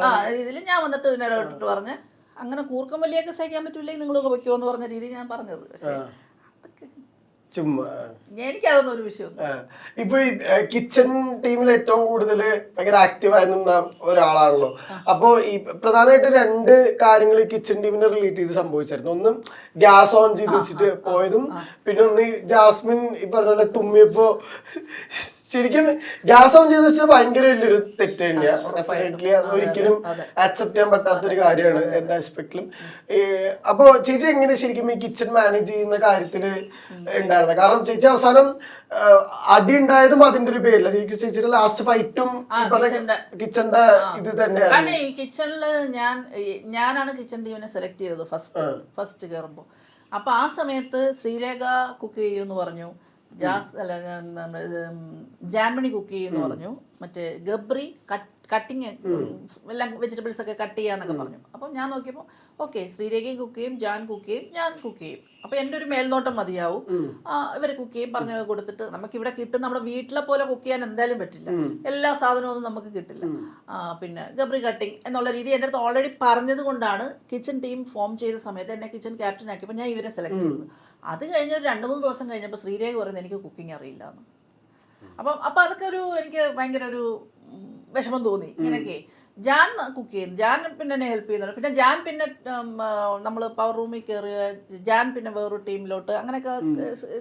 ആ. രീതിയിൽ ഞാൻ വന്നിട്ട് പിന്നെ ഇടപെട്ടിട്ട് പറഞ്ഞ് അങ്ങനെ കൂർക്കം വലിയൊക്കെ സഹിക്കാൻ പറ്റൂല്ലെങ്കിൽ നിങ്ങളൊക്കെ വെക്കുമോ എന്ന് പറഞ്ഞ രീതി ഞാൻ പറഞ്ഞത്. പക്ഷേ അതൊക്കെ ചുമ്മാ എനിക്കതൊന്നും ഒരു വിഷയം. ഇപ്പൊ കിച്ചൺ ടീമിൽ ഏറ്റവും കൂടുതൽ ഭയങ്കര ആക്റ്റീവ് ആയി നിന്ന ഒരാളാണല്ലോ. അപ്പോ ഈ പ്രധാനമായിട്ട് രണ്ട് കാര്യങ്ങൾ ഈ കിച്ചൺ ടീമിനെ റിലേറ്റ് ചെയ്ത് സംഭവിച്ചായിരുന്നു. ഒന്ന് ഗ്യാസ് ഓൺ ചെയ്ത് വെച്ചിട്ട് പോയതും പിന്നെ ഒന്ന് ജാസ്മിൻ ഈ പറഞ്ഞ പോലെ തുമ്മിയപ്പോ ശരിക്കും ഗ്യാസ് ഓൺ ചെയ്ത് വെച്ചാൽ ഭയങ്കര വലിയൊരു തെറ്റ് തന്നെയാണ് ഡെഫിനറ്റ്ലി അത് ഒരിക്കലും ആക്സെപ്റ്റ് ചെയ്യാൻ പറ്റാത്തൊരു കാര്യമാണ് എല്ലാ ആസ്പെക്ടിലും അപ്പോ ചേച്ചി എങ്ങനെ ശരിക്കും ഈ കിച്ചൺ മാനേജ് ചെയ്യുന്ന കാര്യത്തിൽ ഉണ്ടായിരുന്നത് കാരണം ചേച്ചി അവസാനം അടി ഉണ്ടായതും അതിന്റെ ഒരു പേരില്ല ചേച്ചി ചേച്ചിയുടെ ലാസ്റ്റ് ഫൈറ്റും കിച്ചന്റെ ഇത് തന്നെയാണ് കിച്ചണിൽ ഞാൻ ഞാനാണ് കിച്ചൺ ടീമിനെ സെലക്ട് ചെയ്തത് ഫസ്റ്റ് ഫസ്റ്റ് കയറുമ്പോൾ അപ്പൊ ആ സമയത്ത് ശ്രീലേഖ കുക്ക് ചെയ്യൂന്ന് പറഞ്ഞു. ജാസ് അല്ല ജാൻമണി കുക്ക് ചെയ്യുന്നു പറഞ്ഞു. മറ്റേ ഗബ്രി കട്ടിങ് എല്ലാം വെജിറ്റബിൾസ് ഒക്കെ കട്ട് ചെയ്യാന്നൊക്കെ പറഞ്ഞു. അപ്പം ഞാൻ നോക്കിയപ്പോൾ ഓക്കെ ശ്രീരേഖയും കുക്ക് ചെയ്യും ജാൻ കുക്ക് ചെയ്യും ഞാൻ കുക്ക് ചെയ്യും. അപ്പൊ എന്റെ ഒരു മേൽനോട്ടം മതിയാവും. ഇവർ കുക്ക് ചെയ്യും പറഞ്ഞു കൊടുത്തിട്ട് നമുക്ക് ഇവിടെ കിട്ടും നമ്മുടെ വീട്ടിലെ പോലെ കുക്ക് ചെയ്യാൻ എന്തായാലും പറ്റില്ല. എല്ലാ സാധനവും ഒന്നും നമുക്ക് കിട്ടില്ല. പിന്നെ ഗബ്രി കട്ടിങ് എന്നുള്ള രീതി എന്റെ അടുത്ത് ഓൾറെഡി പറഞ്ഞത് കൊണ്ടാണ് കിച്ചൺ ടീം ഫോം ചെയ്ത സമയത്ത് എന്നെ കിച്ചൺ ക്യാപ്റ്റൻ ആക്കിയപ്പോൾ ഞാൻ ഇവരെ സെലക്ട് ചെയ്തത്. അത് കഴിഞ്ഞ് ഒരു രണ്ട് മൂന്ന് ദിവസം കഴിഞ്ഞപ്പോൾ ശ്രീരേഖ പറയുന്നത് എനിക്ക് കുക്കിംഗ് അറിയില്ല എന്ന് അപ്പം അപ്പം അതൊക്കെ ഒരു എനിക്ക് ഭയങ്കര ഒരു വിഷമം തോന്നി. ഇങ്ങനെയൊക്കെ. ജാൻ കുക്ക് ചെയ്യുന്നു. ജാൻ പിന്നെ എന്നെ ഹെൽപ്പ് ചെയ്യുന്നുണ്ട്. പിന്നെ ജാൻ പിന്നെ നമ്മൾ പവർ റൂമിൽ കയറുക ജാൻ പിന്നെ വേറൊരു ടീമിലോട്ട് അങ്ങനെയൊക്കെ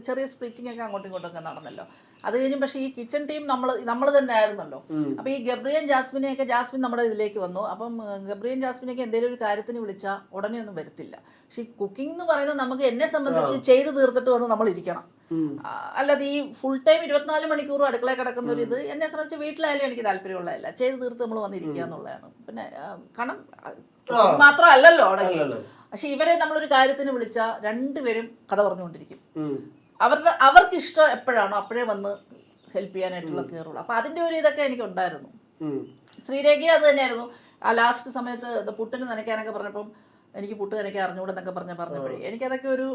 ചെറിയ സ്പ്ലിറ്റിംഗ് ഒക്കെ അങ്ങോട്ടും ഇങ്ങോട്ടും ഒക്കെ നടന്നല്ലോ. അത് കഴിഞ്ഞ് പക്ഷേ ഈ കിച്ചൺ ടീം നമ്മൾ നമ്മൾ തന്നെ ആയിരുന്നല്ലോ. അപ്പോൾ ഈ ഗബ്രിയൻ ജാസ്മിനെയൊക്കെ ജാസ്മിൻ നമ്മുടെ ഇതിലേക്ക് വന്നു. അപ്പം ഗബ്രിയൻ ജാസ്മിനെയൊക്കെ എന്തെങ്കിലും ഒരു കാര്യത്തിന് വിളിച്ചാൽ ഉടനെ ഒന്നും വരത്തില്ല. പക്ഷേ ഈ കുക്കിംഗ് എന്ന് പറയുന്നത് നമുക്ക് എന്നെ സംബന്ധിച്ച് ചെയ്ത് തീർത്തിട്ട് വന്ന് നമ്മൾ ഇരിക്കണം. അല്ലാതെ ഈ ഫുൾ ടൈം ഇരുപത്തിനാല് മണിക്കൂറും അടുക്കളയിൽ കിടക്കുന്ന ഒരു ഇത് എന്നെ സംബന്ധിച്ച് വീട്ടിലായാലും എനിക്ക് താല്പര്യമുള്ളതല്ല. ചെയ്ത് തീർത്ത് നമ്മൾ വന്നിരിക്കുക എന്നുള്ളതാണ്. പിന്നെ കാരണം മാത്രമല്ലല്ലോ അവിടെ. പക്ഷെ ഇവരെ നമ്മളൊരു കാര്യത്തിന് വിളിച്ചാൽ രണ്ടുപേരും കഥ പറഞ്ഞുകൊണ്ടിരിക്കും. അവരുടെ അവർക്ക് ഇഷ്ടം എപ്പോഴാണോ അപ്പോഴേ വന്ന് ഹെൽപ്പ് ചെയ്യാനായിട്ടുള്ള കയറുള്ളൂ അപ്പൊ അതിന്റെ ഒരു ഇതൊക്കെ എനിക്ക് ഉണ്ടായിരുന്നു ശ്രീരേഖ അത് തന്നെയായിരുന്നു. ആ ലാസ്റ്റ് സമയത്ത് പുട്ടിന് നനയ്ക്കാനൊക്കെ പറഞ്ഞപ്പം എനിക്ക് പുട്ട് നനയ്ക്കാൻ അറിഞ്ഞുകൂടെന്നൊക്കെ പറഞ്ഞ പറഞ്ഞപ്പോഴേ എനിക്കതൊക്കെ ഒരു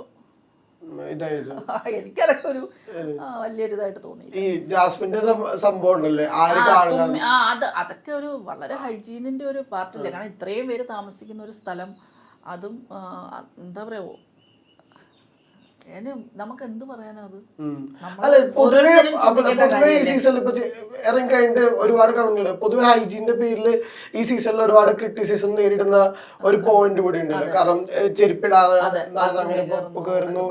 *laughs* എനിക്കതൊക്കെ ഒരു വലിയൊരു ഇതായിട്ട് തോന്നി. ഈ ജാസ്മിന്റെ സംഭവം ഉണ്ടല്ലേ ആ, അത് അതൊക്കെ ഒരു വളരെ ഹൈജീനിന്റെ ഒരു പാർട്ടില്ല. കാരണം ഇത്രയും പേര് താമസിക്കുന്ന ഒരു സ്ഥലം അതും എന്താ പറയാ ഏന് നമുക്ക് എന്ത് പറയാനത്? അല്ല പൊതുവെ ഈ? സീസണിൽ ഇപ്പൊ ഇറങ്ങി കഴിഞ്ഞിട്ട് ഒരുപാട് കമന്റുകൾ പൊതുവെ ഹൈജീന്റെ പേരിൽ ഈ സീസണിൽ ഒരുപാട് ക്രിറ്റിസിസം നേരിടുന്ന ഒരു പോയിന്റ് കൂടി ഉണ്ട് കാരണം ചെരുപ്പിടാതെ അങ്ങനെ കയറുന്നു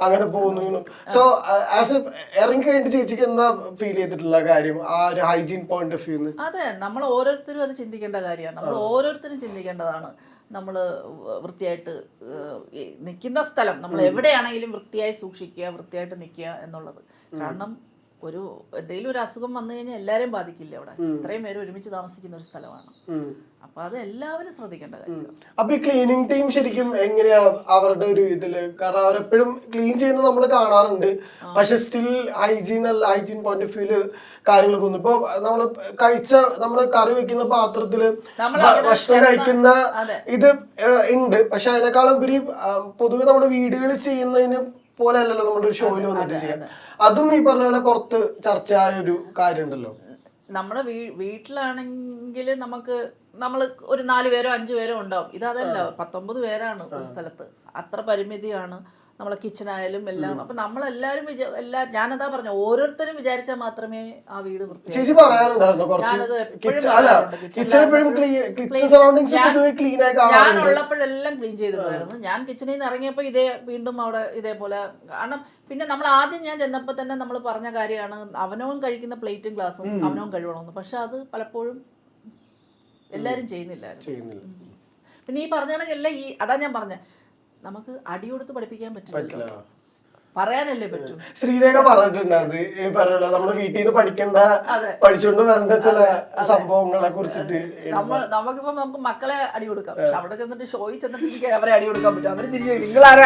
അങ്ങനെ പോകുന്നു സോ ആസ് ഇറങ്ങി കഴിഞ്ഞിട്ട് ചേച്ചിക്ക് എന്താ ഫീൽ ചെയ്തിട്ടുള്ള കാര്യം? ആ ഒരു ഹൈജീൻ പോയിന്റ് ഓഫ് വ്യൂന്ന് അതെ. നമ്മൾ ഓരോരുത്തരും അത് ചിന്തിക്കേണ്ട കാര്യമാണ്. നമ്മൾ ഓരോരുത്തരും ചിന്തിക്കേണ്ടതാണ്. നമ്മൾ വൃത്തിയായിട്ട് നിൽക്കുന്ന സ്ഥലം. നമ്മൾ എവിടെയാണെങ്കിലും വൃത്തിയായി സൂക്ഷിക്കുക വൃത്തിയായിട്ട് നിൽക്കുക എന്നുള്ളത്. കാരണം ഒരു എന്തെങ്കിലും ഒരു അസുഖം വന്നു കഴിഞ്ഞാൽ എല്ലാവരെയും ബാധിക്കില്ല അവിടെ? ഇത്രയും പേര് ഒരുമിച്ച് താമസിക്കുന്ന ഒരു സ്ഥലമാണ്. അപ്പൊ അത് എല്ലാവരും ശ്രദ്ധിക്കേണ്ട കാര്യം. അപ്പൊ ഈ ക്ലീനിങ് ടീം ശരിക്കും എങ്ങനെയാ അവരുടെ ഒരു ഇതിൽ? കാരണം അവരെപ്പോഴും ക്ലീൻ ചെയ്യുന്നത് നമ്മൾ കാണാറുണ്ട്. പക്ഷെ സ്റ്റിൽ ഹൈജീൻ അല്ല ഹൈജീൻ പോയിന്റ് ഓഫ് വ്യൂൽ കാര്യങ്ങളൊക്കെ ഒന്നും ഇപ്പൊ നമ്മൾ കഴിച്ച നമ്മൾ കറി വെക്കുന്ന പാത്രത്തിൽ ഭക്ഷണം കഴിക്കുന്ന. ഇത് ഉണ്ട്. പക്ഷെ അതിനേക്കാളും ഉപരി പൊതുവെ നമ്മുടെ വീടുകളിൽ ചെയ്യുന്നതിന് പോലെ അല്ലല്ലോ നമ്മുടെ ഒരു ഷോയിൽ വന്നിട്ട് ചെയ്യാം. അതും ഈ പറഞ്ഞ പോലെ പുറത്ത് ചർച്ചയായ ഒരു കാര്യമുണ്ടല്ലോ. നമ്മുടെ വീ വീട്ടിലാണെങ്കിൽ നമുക്ക് നമ്മൾ ഒരു നാല് പേരോ അഞ്ചു പേരോ ഉണ്ടാവും. ഇതല്ല പത്തൊമ്പത് പേരാണ് ഒരു സ്ഥലത്ത്. അത്ര പരിമിതിയാണ്. നമ്മളെ കിച്ചണായാലും എല്ലാം. അപ്പൊ നമ്മളെല്ലാരും എല്ലാ ഞാനതാ പറഞ്ഞു? ഓരോരുത്തരും വിചാരിച്ചാൽ മാത്രമേ ആ വീട് ഞാനുള്ളപ്പോഴെല്ലാം ചേച്ചി പറയാറുണ്ടായിരുന്നു ഞാൻ- ക്ലീൻ ക്ലീൻ ചെയ്തിട്ടുണ്ടായിരുന്നു ഞാൻ കിച്ചണിൽ നിന്ന് ഇറങ്ങിയപ്പോൾ ഇതേ വീണ്ടും അവിടെ ഇതേപോലെ കാരണം പിന്നെ നമ്മൾ ആദ്യം ഞാൻ ചെന്നപ്പോൾ തന്നെ നമ്മൾ പറഞ്ഞ കാര്യമാണ് അവനവും കഴിക്കുന്ന പ്ലേറ്റും ഗ്ലാസും അവനവും കഴുകണമെന്ന്. പക്ഷെ അത് പലപ്പോഴും എല്ലാരും ചെയ്യുന്നില്ലായിരുന്നു. ചെയ്യുന്നില്ല. പിന്നെ ഈ പറഞ്ഞ കണക്കെല്ലാം ഈ അതാ ഞാൻ പറഞ്ഞ. നമുക്ക് അടി കൊടുത്ത് പഠിപ്പിക്കാൻ പറ്റില്ല. പറയാനല്ലേ പറ്റൂ. ശ്രീരേഖ പറഞ്ഞിട്ടുണ്ട് ഈ പറയുള്ള നമ്മുടെ വീട്ടിൽ നിന്ന് പഠിക്കേണ്ട. പഠിച്ചുകൊണ്ട് വരേണ്ട ചില സംഭവങ്ങളെ കുറിച്ചിട്ട് നമ്മൾ നമുക്കിപ്പം നമുക്ക് മക്കളെ അടി കൊടുക്കാം പക്ഷെ അവിടെ ചെന്നിട്ട് ഷോയിൽ ചെന്നിട്ട് അവരെ അടി കൊടുക്കാൻ പറ്റും. അവർ തിരിച്ചു നിങ്ങളാരെ